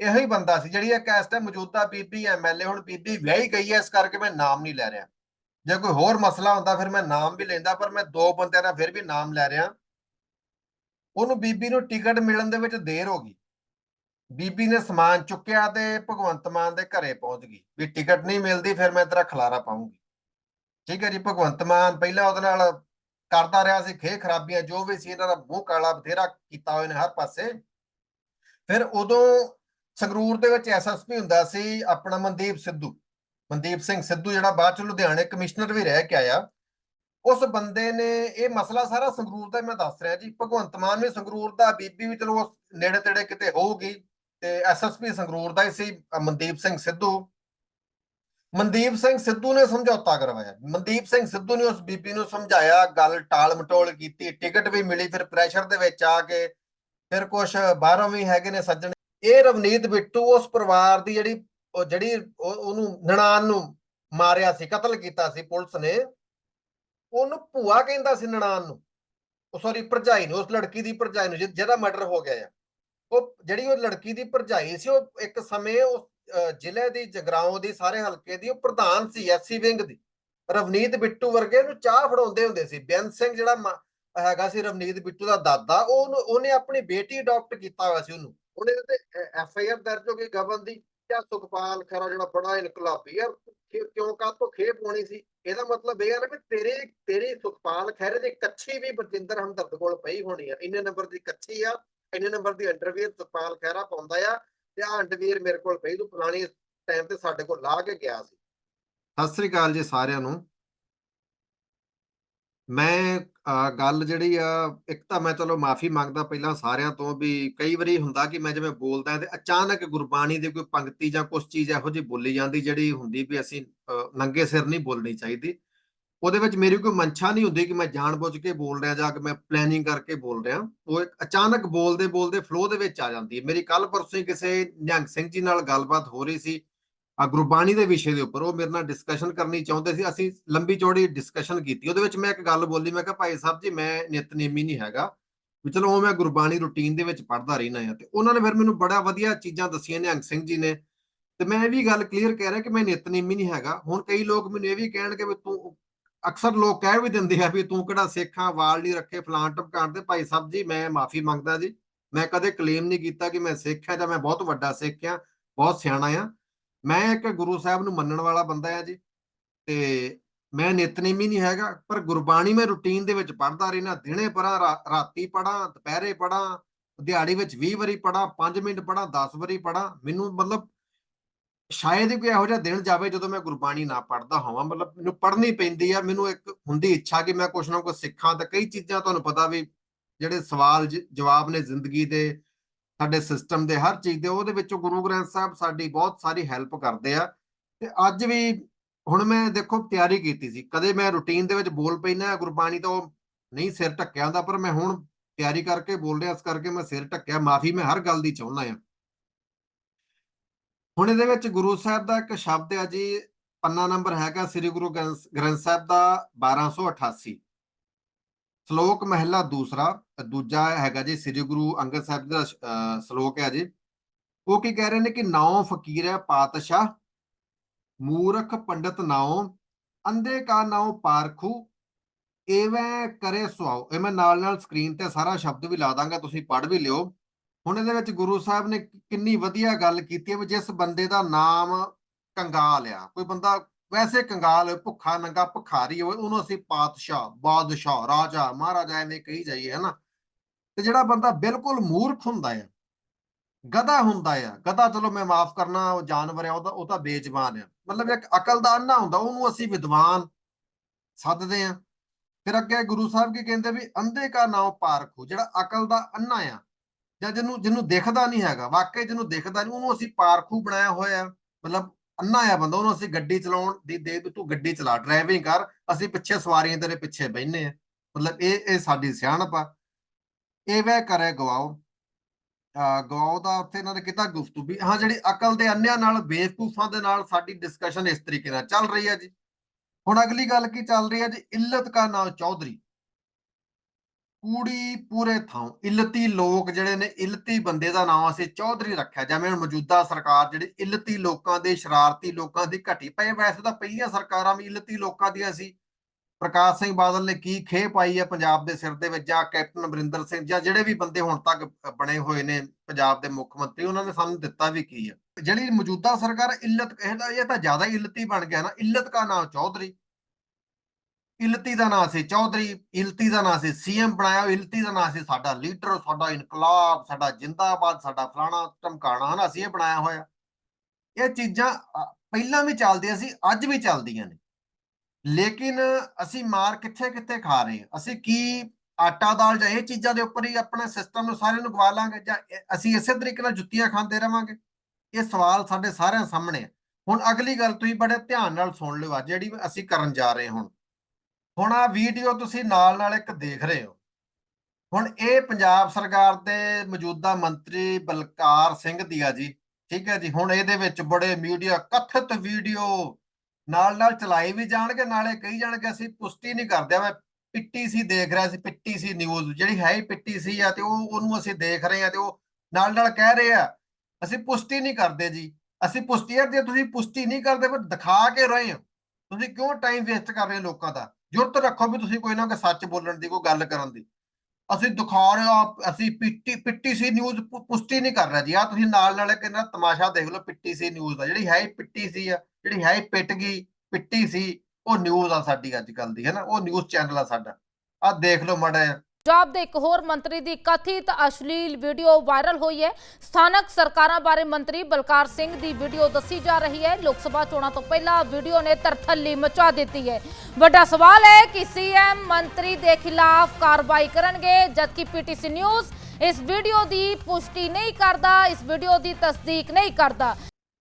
ਇਹੋ ਹੀ ਬੰਦਾ ਸੀ ਜਿਹੜੀ ਇੱਕ ਇਸ ਟਾਈਮ ਮੌਜੂਦਾ ਬੀਬੀ ਐਮਐਲਏ ਹੁਣ ਬੀਬੀ ਵਿਆਹੀ ਗਈ ਹੈ, ਇਸ ਕਰਕੇ ਮੈਂ ਨਾਮ ਨਹੀਂ ਲੈ ਰਿਹਾ। ਜੇ ਕੋਈ ਹੋਰ ਮਸਲਾ ਹੁੰਦਾ ਫਿਰ ਮੈਂ ਨਾਮ ਵੀ ਲੈਂਦਾ, ਪਰ ਮੈਂ ਦੋ ਬੰਦਿਆਂ ਦਾ ਫਿਰ ਵੀ ਨਾਮ ਲੈ ਰਿਹਾ। ਉਹਨੂੰ ਬੀਬੀ ਨੂੰ ਟਿਕਟ ਮਿਲਣ ਦੇ ਵਿੱਚ ਦੇਰ ਹੋ ਗਈ। ਬੀਬੀ ਨੇ ਸਮਾਨ ਚੁੱਕਿਆ ਤੇ ਭਗਵੰਤ ਮਾਨ ਦੇ ਘਰੇ ਪਹੁੰਚ ਗਈ। ਵੀ ਟਿਕਟ ਨਹੀਂ ਮਿਲਦੀ ਫਿਰ ਮੈਂ ਤੇਰਾ ਖਲਾਰਾ ਪਾਉਂਗੀ ਠੀਕ ਹੈ ਜੀ, ਭਗਵੰਤ ਮਾਨ ਪਹਿਲਾਂ ਉਹਦੇ ਨਾਲ ਕਰਦਾ ਰਿਹਾ ਸੀ, ਖੇ ਖਰਾਬੀਆਂ ਜੋ ਵੀ ਸੀ, ਇਹਨਾਂ ਦਾ ਮੂੰਹ ਕਾਲਾ ਬਥੇਰਾ ਕੀਤਾ ਹੋਇਆ ਨੇ ਹਰ ਪਾਸੇ। ਫਿਰ ਉਦੋਂ ਸੰਗਰੂਰ ਦੇ ਵਿੱਚ ਐਸਐਸਪੀ ਹੁੰਦਾ ਸੀ, ਆਪਣਾ ਮਨਦੀਪ ਸਿੱਧੂ। ਮਨਦੀਪ ਸਿੰਘ ਸਿੱਧੂ ਜਿਹੜਾ ਬਾਅਦ ਚ ਲੁਧਿਆਣੇ ਕਮਿਸ਼ਨਰ ਵੀ ਰਹਿ ਕੇ ਆਇਆ। ਉਸ ਬੰਦੇ ਨੇ ਇਹ ਮਸਲਾ ਸਾਰਾ ਸੰਗਰੂਰ ਦਾ ਮੈਂ ਦੱਸ ਰਿਹਾ ਜੀ। ਭਗਵੰਤ ਮਾਨ ਵੀ ਸੰਗਰੂਰ ਦਾ, ਬੀਬੀ ਵੀ ਚਲੋ ਨੇੜੇ ਤੇੜੇ ਕਿਤੇ ਹੋਊਗੀ ਤੇ ਐਸਐਸਪੀ ਸੰਗਰੂਰ ਦਾ ਹੀ ਸੀ, ਮਨਦੀਪ ਸਿੰਘ ਸਿੱਧੂ। ਮਨਦੀਪ ਸਿੰਘ ਸਿੱਧੂ ਨੇ ਸਮਝੌਤਾ ਕਰਵਾਇਆ। ਮਨਦੀਪ ਸਿੰਘ ਸਿੱਧੂ ਨੇ ਉਸ ਬੀਬੀ ਨੂੰ ਸਮਝਾਇਆ, ਗੱਲ ਟਾਲ ਮਟੋਲ ਕੀਤੀ, ਟਿਕਟ ਵੀ ਮਿਲੀ, ਫਿਰ ਪ੍ਰੈਸ਼ਰ ਦੇ ਵਿੱਚ ਆ ਕੇ ਫਿਰ ਕੁਝ ਬਾਹਰੋਂ ਵੀ ਹੈਗੇ ਨੇ ਸੱਜਣ ਇਹ ਰਵਨੀਤ ਬਿੱਟੂ ਉਸ ਪਰਿਵਾਰ ਦੀ ਜਿਹੜੀ ਜਿਹੜੀ ਉਹਨੂੰ ਨਨਾਣ ਨੂੰ ਮਾਰਿਆ ਸੀ, ਕਤਲ ਕੀਤਾ ਸੀ ਪੁਲਿਸ ਨੇ, ਉਹਨੂੰ ਭੂਆ ਕਹਿੰਦਾ ਸੀ ਨਨਾਣ ਨੂੰ। ਉਹ ਸੌਰੀ ਭਰਜਾਈ ਨੂੰ, ਉਸ ਲੜਕੀ ਦੀ ਭਰਜਾਈ ਨੂੰ ਜਿਹਦਾ ਮਰਡਰ ਹੋ ਗਿਆ ਆ। ਉਹ ਜਿਹੜੀ ਉਹ ਲੜਕੀ ਦੀ ਭਰਜਾਈ ਸੀ, ਉਹ ਇੱਕ ਸਮੇਂ ਉਸ ਜ਼ਿਲ੍ਹੇ ਦੀ, ਜਗਰਾਉਂ ਦੀ, ਸਾਰੇ ਹਲਕੇ ਦੀ, ਉਹ ਪ੍ਰਧਾਨ ਸੀ ਐਸਸੀ ਵਿੰਗ ਦੀ। ਰਵਨੀਤ ਬਿੱਟੂ ਵਰਗੇ ਨੂੰ ਚਾਹ ਫੜਾਉਂਦੇ ਹੁੰਦੇ ਸੀ। ਬੇਅੰਤ ਸਿੰਘ ਜਿਹੜਾ ਹੈਗਾ ਸੀ ਰਵਨੀਤ ਬਿੱਟੂ ਦਾ ਦਾਦਾ ਉਹ ਉਹਨੂੰ- ਉਹਨੇ ਆਪਣੀ ਬੇਟੀ ਅਡਾਪਟ ਕੀਤਾ ਹੋਇਆ ਸੀ ਉਹਨੂੰ। ਉਹਨੇ ਤੇ ਐਫ ਆਈ ਆਰ ਦਰਜ ਹੋ ਗਈ ਗਵਨ ਦੀ, ਜਾਂ ਸੁਖਪਾਲ ਖਹਿਰਾ ਜਿਹੜਾ ਬੜਾ ਇਨਕਲਾਬੀ ਯਾਰ ਕਿਉਂ ਕਾ ਤੋਂ ਖੇਪ ਹੋਣੀ ਸੀ? ਇਹਦਾ ਮਤਲਬ ਇਹ ਹੈ ਨਾ ਵੀ ਤੇਰੇ, ਤੇਰੀ ਸੁਖਪਾਲ ਖਹਿਰੇ ਦੀ ਕੱਚੀ ਵੀ ਬਰਜਿੰਦਰ ਹਮਦਰਦ ਕੋਲ ਪਈ ਹੋਣੀ ਆ। ਇੰਨੇ ਨੰਬਰ ਦੀ ਕੱਚੀ ਆ, ਇੰਨੇ ਨੰਬਰ ਦੀ ਅੰਡਰਵੀਅਰ ਸੁਖਪਾਲ ਖਹਿਰਾ ਪਾਉਂਦਾ ਆ, ਤੇ ਆ ਅੰਡਰਵੀਅਰ ਮੇਰੇ ਕੋਲ ਪਈ ਤੂੰ ਪੁਰਾਣੀ ਟਾਈਮ ਤੇ ਸਾਡੇ ਕੋਲ ਲਾ ਕੇ ਗਿਆ ਸੀ। ਸਤਿ ਸ੍ਰੀ ਅਕਾਲ ਜੀ ਸਾਰਿਆਂ ਨੂੰ। ਮੈਂ ਗੱਲ ਜਿਹੜੀ ਆ, ਇੱਕ ਤਾਂ ਮੈਂ ਚਲੋ ਮਾਫੀ ਮੰਗਦਾ ਪਹਿਲਾਂ ਸਾਰਿਆਂ ਤੋਂ ਵੀ ਕਈ ਵਾਰੀ ਹੁੰਦਾ ਕਿ ਮੈਂ ਜਿਵੇਂ ਬੋਲਦਾ ਤੇ ਅਚਾਨਕ ਗੁਰਬਾਣੀ ਦੀ ਕੋਈ ਪੰਕਤੀ ਜਾਂ ਕੁਝ ਚੀਜ਼ ਇਹੋ ਜਿਹੀ ਬੋਲੀ ਜਾਂਦੀ ਜਿਹੜੀ ਹੁੰਦੀ ਵੀ ਅਸੀਂ ਨੰਗੇ ਸਿਰ ਨਹੀਂ ਬੋਲਣੀ ਚਾਹੀਦੀ। ਉਹਦੇ ਵਿੱਚ ਮੇਰੀ ਕੋਈ ਮਨਸ਼ਾ ਨਹੀਂ ਹੁੰਦੀ ਕਿ ਮੈਂ ਜਾਣਬੁੱਝ ਕੇ ਬੋਲ ਰਿਹਾ ਜਾਂ ਕਿ ਮੈਂ ਪਲੈਨਿੰਗ ਕਰਕੇ ਬੋਲ ਰਿਹਾ। ਉਹ ਅਚਾਨਕ ਬੋਲਦੇ ਬੋਲਦੇ ਫਲੋ ਦੇ ਵਿੱਚ ਆ ਜਾਂਦੀ ਹੈ। ਮੇਰੀ ਕੱਲ ਪਰਸੋਂ ਹੀ ਕਿਸੇ ਨਿਹੰਗ ਸਿੰਘ ਜੀ ਨਾਲ ਗੱਲਬਾਤ ਹੋ ਰਹੀ ਸੀ। ਆ ਗੁਰਬਾਣੀ ਦੇ ਵਿਸ਼ੇ ਦੇ ਉੱਪਰ, ਉਹ ਮੇਰੇ ਨਾਲ ਡਿਸਕਸ਼ਨ ਕਰਨੀ ਚਾਹੁੰਦੇ ਸੀ, ਅਸੀਂ ਲੰਬੀ ਚੌੜੀ ਡਿਸਕਸ਼ਨ ਕੀਤੀ। ਉਹਦੇ ਵਿੱਚ ਮੈਂ ਇੱਕ ਗੱਲ ਬੋਲੀ, ਮੈਂ ਕਿਹਾ, ਭਾਈ ਸਾਹਿਬ ਜੀ, ਮੈਂ ਨਿਤਨੇਮੀ ਨਹੀਂ ਹੈਗਾ, ਵੀ ਚਲੋ ਉਹ ਮੈਂ ਗੁਰਬਾਣੀ ਰੁਟੀਨ ਦੇ ਵਿੱਚ ਪੜ੍ਹਦਾ ਰਹਿਣਾ ਆ। ਤੇ ਉਹਨਾਂ ਨੇ ਫਿਰ ਮੈਨੂੰ ਬੜਾ ਵਧੀਆ ਚੀਜ਼ਾਂ ਦੱਸੀਆਂ ਨਿਹੰਗ ਸਿੰਘ ਜੀ ਨੇ। ਤੇ ਮੈਂ ਇਹ ਵੀ ਗੱਲ ਕਲੀਅਰ ਕਹਿ ਰਿਹਾ ਕਿ ਮੈਂ ਨਿਤਨੇਮੀ ਨਹੀਂ ਹੈਗਾ। ਹੁਣ ਕਈ ਲੋਕ ਮੈਨੂੰ ਇਹ ਵੀ ਕਹਿਣਗੇ ਵੀ ਤੂੰ, ਅਕਸਰ ਲੋਕ ਕਹਿ ਵੀ ਦਿੰਦੇ ਆ ਵੀ ਤੂੰ ਕਿਹੜਾ ਸਿੱਖਾਂ ਵਾਲ ਨਹੀਂ ਰੱਖੇ ਫਲਾਂ ਟਪਕਾਣ ਤੇ, ਭਾਈ ਸਾਹਿਬ ਜੀ, ਮੈਂ ਮਾਫੀ ਮੰਗਦਾ ਜੀ। ਮੈਂ ਕਦੇ ਕਲੇਮ ਨਹੀਂ ਕੀਤਾ ਕਿ ਮੈਂ ਸਿੱਖ ਹਾਂ ਜਾਂ ਮੈਂ ਬਹੁਤ ਵੱਡਾ ਸਿੱਖ ਹਾਂ ਬਹੁਤ ਸਿਆਣਾ ਆ। ਮੈਂ ਇੱਕ ਗੁਰੂ ਸਾਹਿਬ ਨੂੰ ਮੰਨਣ ਵਾਲਾ ਬੰਦਾ ਆ ਜੀ, ਤੇ ਮੈਂ ਨਿਤਨੇਮੀ ਨਹੀਂ ਹੈਗਾ, ਪਰ ਗੁਰਬਾਣੀ ਮੈਂ ਰੁਟੀਨ ਦੇ ਵਿੱਚ ਪੜ੍ਹਦਾ ਰਹਿਣਾ ਦਿਨੇ ਪੜਾਂ ਰਾਤੀ ਪੜਾਂ ਦੁਪਹਿਰੇ ਪੜਾਂ ਦਿਹਾੜੀ ਵਿੱਚ 20 ਵਾਰੀ ਪੜਾਂ 5 ਮਿੰਟ ਪੜਾਂ 10 ਵਾਰੀ ਪੜਾਂ ਮੈਨੂੰ ਮਤਲਬ ਸ਼ਾਇਦ ਕੋਈ ਇਹੋ ਜਿਹਾ ਦਿਨ ਜਾਵੇ ਜਦੋਂ ਮੈਂ ਗੁਰਬਾਣੀ ਨਾ ਪੜ੍ਹਦਾ ਹੋਵਾਂ, ਮਤਲਬ ਮੈਨੂੰ ਪੜ੍ਹਨੀ ਪੈਂਦੀ ਆ, ਮੈਨੂੰ ਇੱਕ ਹੁੰਦੀ ਇੱਛਾ ਕਿ ਮੈਂ ਕੁਛ ਨਾ ਕੁਛ ਸਿੱਖਾਂ ਤਾਂ ਕਈ ਚੀਜ਼ਾਂ ਤੁਹਾਨੂੰ ਪਤਾ ਵੀ ਜਿਹੜੇ ਸਵਾਲ ਜਵਾਬ ਨੇ ਜ਼ਿੰਦਗੀ ਦੇ ਸਾਡੇ ਸਿਸਟਮ ਦੇ ਹਰ ਚੀਜ਼ ਦੇ, ਉਹਦੇ ਵਿੱਚੋਂ ਗੁਰੂ ਗ੍ਰੰਥ ਸਾਹਿਬ ਸਾਡੀ ਬਹੁਤ ਸਾਰੀ ਹੈਲਪ ਕਰਦੇ ਆ। ਤੇ ਅੱਜ ਵੀ ਹੁਣ ਮੈਂ ਦੇਖੋ ਤਿਆਰੀ ਕੀਤੀ ਸੀ, ਕਦੇ ਮੈਂ ਰੁਟੀਨ ਦੇ ਵਿੱਚ ਬੋਲ ਪੈਣਾ ਗੁਰਬਾਣੀ ਤੋਂ ਨਹੀਂ ਸਿਰ ਢੱਕਿਆ ਹੁੰਦਾ, ਪਰ ਮੈਂ ਹੁਣ ਤਿਆਰੀ ਕਰਕੇ ਬੋਲ ਰਿਹਾ, ਇਸ ਕਰਕੇ ਮੈਂ ਸਿਰ ਢੱਕਿਆ, ਮਾਫੀ ਮੈਂ ਹਰ ਗੱਲ ਦੀ ਚਾਹੁੰਦਾ ਆ ਹੁਣ ਇਹਦੇ ਵਿੱਚ ਗੁਰੂ ਸਾਹਿਬ ਦਾ ਇੱਕ ਸ਼ਬਦ ਆ ਜੀ, ਪੰਨਾ ਨੰਬਰ ਹੈਗਾ ਸ੍ਰੀ ਗੁਰੂ ਗ੍ਰੰਥ ਗ੍ਰੰਥ ਸਾਹਿਬ ਦਾ 1288 ਸ਼ਲੋਕ ਮਹਿਲਾ ਦੂਸਰਾ ਦੂਜਾ ਹੈਗਾ ਜੀ, ਸ੍ਰੀ ਗੁਰੂ ਅੰਗਦ ਸਾਹਿਬ ਦਾ ਸ਼ਲੋਕ ਹੈ ਜੀ। ਉਹ ਕੀ ਕਹਿ ਰਹੇ ਨੇ ਕਿ ਨੌ ਫਕੀਰ ਹੈ ਪਾਤਸ਼ਾਹ, ਮੂਰਖ ਪੰਡਤ ਨਾਉ, ਅੰਧੇ ਕਾ ਨਾਉ ਪਾਰਖੂ ਐਵੇਂ ਕਰੇ ਸੁਆਓ ਇਹ ਮੈਂ ਨਾਲ ਨਾਲ ਸਕਰੀਨ ਤੇ ਸਾਰਾ ਸ਼ਬਦ ਵੀ ਲਾ ਦਾਂਗਾ, ਤੁਸੀਂ ਪੜ੍ਹ ਵੀ ਲਿਓ। ਹੁਣ ਇਹਦੇ ਵਿੱਚ ਗੁਰੂ ਸਾਹਿਬ ਨੇ ਕਿੰਨੀ ਵਧੀਆ ਗੱਲ ਕੀਤੀ ਹੈ ਵੀ ਜਿਸ ਬੰਦੇ ਦਾ ਨਾਮ ਕੰਗਾਲ ਆ, ਕੋਈ ਬੰਦਾ ਵੈਸੇ ਕੰਗਾਲ ਹੋਵੇ ਭੁੱਖਾ ਨੰਗਾ ਭਿਖਾਰੀ ਹੋਵੇ, ਉਹਨੂੰ ਅਸੀਂ ਪਾਤਸ਼ਾਹ, ਬਾਦਸ਼ਾਹ, ਰਾਜਾ, ਮਹਾਰਾਜਾ ਐਵੇਂ ਕਹੀ ਜਾਈਏ ਹਨਾ ਤੇ ਜਿਹੜਾ ਬੰਦਾ ਬਿਲਕੁਲ ਮੂਰਖ ਹੁੰਦਾ ਆ, ਗਧਾ ਹੁੰਦਾ ਆ, ਗਧਾ ਚਲੋ ਮੈਂ ਮਾਫ ਕਰਨਾ, ਉਹ ਜਾਨਵਰ ਆ, ਉਹ ਤਾਂ ਉਹ ਤਾਂ ਬੇਜ਼ਬਾਨ ਆ। ਮਤਲਬ ਇੱਕ ਅਕਲ ਦਾ ਅੰਨਾ ਹੁੰਦਾ, ਉਹਨੂੰ ਅਸੀਂ ਵਿਦਵਾਨ ਸੱਦਦੇ ਆ। ਫਿਰ ਅੱਗੇ ਗੁਰੂ ਸਾਹਿਬ ਕੀ ਕਹਿੰਦੇ ਵੀ, ਅੰਧੇ ਕਾ ਨਾਮ ਪਾਰਖੂ ਜਿਹੜਾ ਅਕਲ ਦਾ ਅੰਨਾ ਆ, ਜਾਂ ਜਿਹਨੂੰ ਜਿਹਨੂੰ ਦਿਖਦਾ ਨਹੀਂ ਹੈਗਾ, ਵਾਕਈ ਜਿਹਨੂੰ ਦਿਖਦਾ ਨਹੀਂ, ਉਹਨੂੰ ਅਸੀਂ ਪਾਰਖੂ ਬਣਾਇਆ ਹੋਇਆ, ਮਤਲਬ ਅੰਨਾ ਆ ਬੰਦਾ, ਉਹਨੂੰ ਅਸੀਂ ਗੱਡੀ ਚਲਾਉਣ ਦੀ ਦੇ ਤੂੰ ਗੱਡੀ ਚਲਾ ਡਰਾਈਵਿੰਗ ਕਰ, ਅਸੀਂ ਪਿੱਛੇ ਸਵਾਰੀਆਂ ਤੇਰੇ ਪਿੱਛੇ ਬੈਠਨੇ ਆ। ਮਤਲਬ ਇਹ ਇਹ ਸਾਡੀ ਸਿਆਣਪ ਆ। ਇਹ ਵੈ ਕਰੇ ਗਵਾਓ। ਅਹ ਗਵਾਓ ਦਾ ਉੱਥੇ ਇਹਨਾਂ ਨੇ ਕੀਤਾ ਗੁਫ਼ਤਗੂ। ਵੀ ਹਾਂ, ਜਿਹੜੀ ਅਕਲ ਦੇ ਅੰਨਿਆਂ ਨਾਲ, ਬੇਵਕੂਫਾਂ ਦੇ ਨਾਲ ਸਾਡੀ ਡਿਸਕਸ਼ਨ ਇਸ ਤਰੀਕੇ ਨਾਲ ਚੱਲ ਰਹੀ ਹੈ ਜੀ। ਹੁਣ ਅਗਲੀ ਗੱਲ ਕੀ ਚੱਲ ਰਹੀ ਹੈ ਜੀ? ਇੱਲਤ ਕਾ ਨਾਮ ਚੌਧਰੀ। ਕੂੜੀ ਪੂਰੇ ਥਾਂ, ਇਲਤੀ ਲੋਕ ਜਿਹੜੇ ਨੇ, ਇਲਤੀ ਬੰਦੇ ਦਾ ਨਾਮ ਅਸੀਂ ਚੌਧਰੀ ਰੱਖਿਆ, ਜਿਵੇਂ ਹੁਣ ਮੌਜੂਦਾ ਸਰਕਾਰ ਜਿਹੜੀ ਇਲਤੀ ਲੋਕਾਂ ਦੇ, ਸ਼ਰਾਰਤੀ ਲੋਕਾਂ ਦੀ ਘਟੀ ਪਈ, ਵੈਸੇ ਤਾਂ ਪਹਿਲੀਆਂ ਸਰਕਾਰਾਂ ਵੀ ਇਲਤੀ ਲੋਕਾਂ ਦੀਆਂ ਸੀ। ਪ੍ਰਕਾਸ਼ ਸਿੰਘ ਬਾਦਲ ਨੇ ਕੀ ਖੇ ਪਾਈ ਹੈ ਪੰਜਾਬ ਦੇ ਸਿਰ ਦੇ ਵਿੱਚ, ਜਾਂ ਕੈਪਟਨ ਅਮਰਿੰਦਰ ਸਿੰਘ, ਜਾਂ ਜਿਹੜੇ ਵੀ ਬੰਦੇ ਹੁਣ ਤੱਕ ਬਣੇ ਹੋਏ ਨੇ ਪੰਜਾਬ ਦੇ ਮੁੱਖ ਮੰਤਰੀ, ਉਹਨਾਂ ਨੇ ਸਾਨੂੰ ਦਿੱਤਾ ਵੀ ਕੀ ਹੈ। ਜਿਹੜੀ ਮੌਜੂਦਾ ਸਰਕਾਰ ਇਲਤ ਇਹਦਾ ਇਹ ਤਾਂ ਜ਼ਿਆਦਾ ਇਲਤੀ ਬਣ ਗਿਆ ਨਾ, ਇਲਤ ਦਾ ਨਾਮ ਚੌਧਰੀ। ਇਲਤੀ ਦਾ ਨਾਂ ਸੀ ਚੌਧਰੀ, ਇਲਤੀ ਦਾ ਨਾਂ ਸੀ ਸੀਐਮ ਬਣਾਇਆ, ਇਲਤੀ ਦਾ ਨਾਂ ਸੀ ਸਾਡਾ ਲੀਡਰ, ਸਾਡਾ ਇਨਕਲਾਬ, ਸਾਡਾ ਜਿੰਦਾਬਾਦ, ਸਾਡਾ ਫਲਾਣਾ ਧਮਕਾਣਾ ਹਨਾ, ਅਸੀਂ ਇਹ ਬਣਾਇਆ ਹੋਇਆ। ਇਹ ਚੀਜ਼ਾਂ ਪਹਿਲਾਂ ਵੀ ਚੱਲਦੀਆਂ ਸੀ, ਅੱਜ ਵੀ ਚੱਲਦੀਆਂ ਨੇ। ਲੇਕਿਨ ਅਸੀਂ ਮਾਰ ਕਿੱਥੇ ਕਿੱਥੇ ਖਾ ਰਹੇ ਹਾਂ? ਅਸੀਂ ਕੀ ਆਟਾ ਦਾਲ ਜਾਂ ਇਹ ਚੀਜ਼ਾਂ ਦੇ ਉੱਪਰ ਹੀ ਆਪਣਾ ਸਿਸਟਮ ਨੂੰ ਸਾਰਿਆਂ ਨੂੰ ਗਵਾ ਲਾਂਗੇ ਜਾਂ ਅਸੀਂ ਇਸੇ ਤਰੀਕੇ ਨਾਲ ਜੁੱਤੀਆਂ ਖਾਂਦੇ ਰਵਾਂਗੇ? ਇਹ ਸਵਾਲ ਸਾਡੇ ਸਾਰਿਆਂ ਸਾਹਮਣੇ ਹੈ ਹੁਣ ਅਗਲੀ ਗੱਲ ਤੁਸੀਂ ਬੜੇ ਧਿਆਨ ਨਾਲ ਸੁਣ ਲਿਓ ਅੱਜ, ਜਿਹੜੀ ਅਸੀਂ ਕਰਨ ਜਾ ਰਹੇ ਹੁਣ। ਹੁਣ ਆ ਵੀਡੀਓ ਤੁਸੀਂ ਨਾਲ ਨਾਲ ਇੱਕ ਦੇਖ ਰਹੇ ਹੋ। ਹੁਣ ਇਹ ਪੰਜਾਬ ਸਰਕਾਰ ਦੇ ਮੌਜੂਦਾ ਮੰਤਰੀ ਬਲਕਾਰ ਸਿੰਘ ਦੀ ਆ ਜੀ, ਠੀਕ ਹੈ ਜੀ, ਹੁਣ ਇਹਦੇ ਵਿੱਚ ਬੜੇ ਮੀਡੀਆ ਕਥਿਤ ਵੀਡੀਓ ਨਾਲ ਨਾਲ ਚਲਾਈ ਵੀ ਜਾਣਗੇ, ਨਾਲੇ ਕਹੀ ਜਾਣਗੇ ਅਸੀਂ ਪੁਸ਼ਟੀ ਨਹੀਂ ਕਰਦੇ ਮੈਂ ਪਿੱਟੀ ਸੀ ਦੇਖ ਰਿਹਾ ਸੀ ਪੀਟੀਸੀ ਨਿਊਜ਼ ਜਿਹੜੀ ਹੈ ਹੀ ਪਿੱਟੀ ਸੀ ਆ ਤੇ ਉਹ ਉਹਨੂੰ ਅਸੀਂ ਦੇਖ ਰਹੇ ਆ ਤੇ ਉਹ ਨਾਲ ਨਾਲ ਕਹਿ ਰਹੇ ਆ, ਅਸੀਂ ਪੁਸ਼ਟੀ ਨਹੀਂ ਕਰਦੇ ਜੀ, ਅਸੀਂ ਪੁਸ਼ਟੀ ਆ, ਜੇ ਤੁਸੀਂ ਪੁਸ਼ਟੀ ਨਹੀਂ ਕਰਦੇ, ਫਿਰ ਦਿਖਾ ਕੇ ਰਹੇ ਹੋ। ਤੁਸੀਂ ਕਿਉਂ ਟਾਈਮ ਵੇਸਟ ਕਰ ਰਹੇ ਹੋ ਲੋਕਾਂ ਦਾ? ਜੁਰਤ ਰੱਖੋ ਵੀ ਤੁਸੀਂ ਕੋਈ ਨਾ ਕੋਈ ਸੱਚ ਬੋਲਣ ਦੀ, ਕੋਈ ਗੱਲ ਕਰਨ ਦੀ। ਅਸੀਂ ਦਿਖਾ ਰਹੇ ਹਾਂ ਅਸੀਂ ਪੀਟੀ ਸੀ ਨਿਊਜ਼ ਪੁਸ਼ਟੀ ਨਹੀਂ ਕਰ ਰਿਹਾ ਜੀ। ਆ ਤੁਸੀਂ ਨਾਲ ਨਾਲ ਕਿੰਨਾ ਤਮਾਸ਼ਾ ਦੇਖ ਲਓ ਸੀ ਨਿਊਜ਼ ਦਾ। ਜਿਹੜੀ ਹੈ ਹੀ ਸੀ ਆ, ਜਿਹੜੀ ਹੈ ਪਿੱਟ ਗਈ, ਪਿੱਟੀ ਸੀ, ਉਹ ਨਿਊਜ਼ ਆ ਸਾਡੀ ਅੱਜ ਕੱਲ ਦੀ, ਹੈ ਨਾ? ਉਹ ਨਿਊਜ਼ ਚੈਨਲ ਆ ਸਾਡਾ। ਆ ਦੇਖ ਲਓ ਮੜਾ ਪੰਜਾਬ ਦੇ ਇੱਕ ਹੋਰ ਮੰਤਰੀ ਦੀ ਕਥਿਤ ਅਸ਼ਲੀਲ ਵੀਡੀਓ ਵਾਇਰਲ ਹੋਈ ਹੈ। ਸਥਾਨਕ ਸਰਕਾਰਾਂ ਬਾਰੇ ਮੰਤਰੀ ਬਲਕਾਰ ਸਿੰਘ ਦੀ ਵੀਡੀਓ ਦੱਸੀ ਜਾ ਰਹੀ ਹੈ। ਲੋਕ ਸਭਾ ਚੋਣਾਂ ਤੋਂ ਪਹਿਲਾਂ ਵੀਡੀਓ ਨੇ ਤਰਥੱਲੀ ਮਚਾ ਦਿੱਤੀ ਹੈ। ਵੱਡਾ ਸਵਾਲ ਹੈ ਕਿ ਸੀਐਮ ਮੰਤਰੀ ਦੇ ਖਿਲਾਫ ਕਾਰਵਾਈ ਕਰਨਗੇ, ਜਦਕਿ ਪੀਟੀਸੀ ਨਿਊਜ਼ ਇਸ ਵੀਡੀਓ ਦੀ ਪੁਸ਼ਟੀ ਨਹੀਂ ਕਰਦਾ, ਇਸ ਵੀਡੀਓ ਦੀ ਤਸਦੀਕ ਨਹੀਂ ਕਰਦਾ।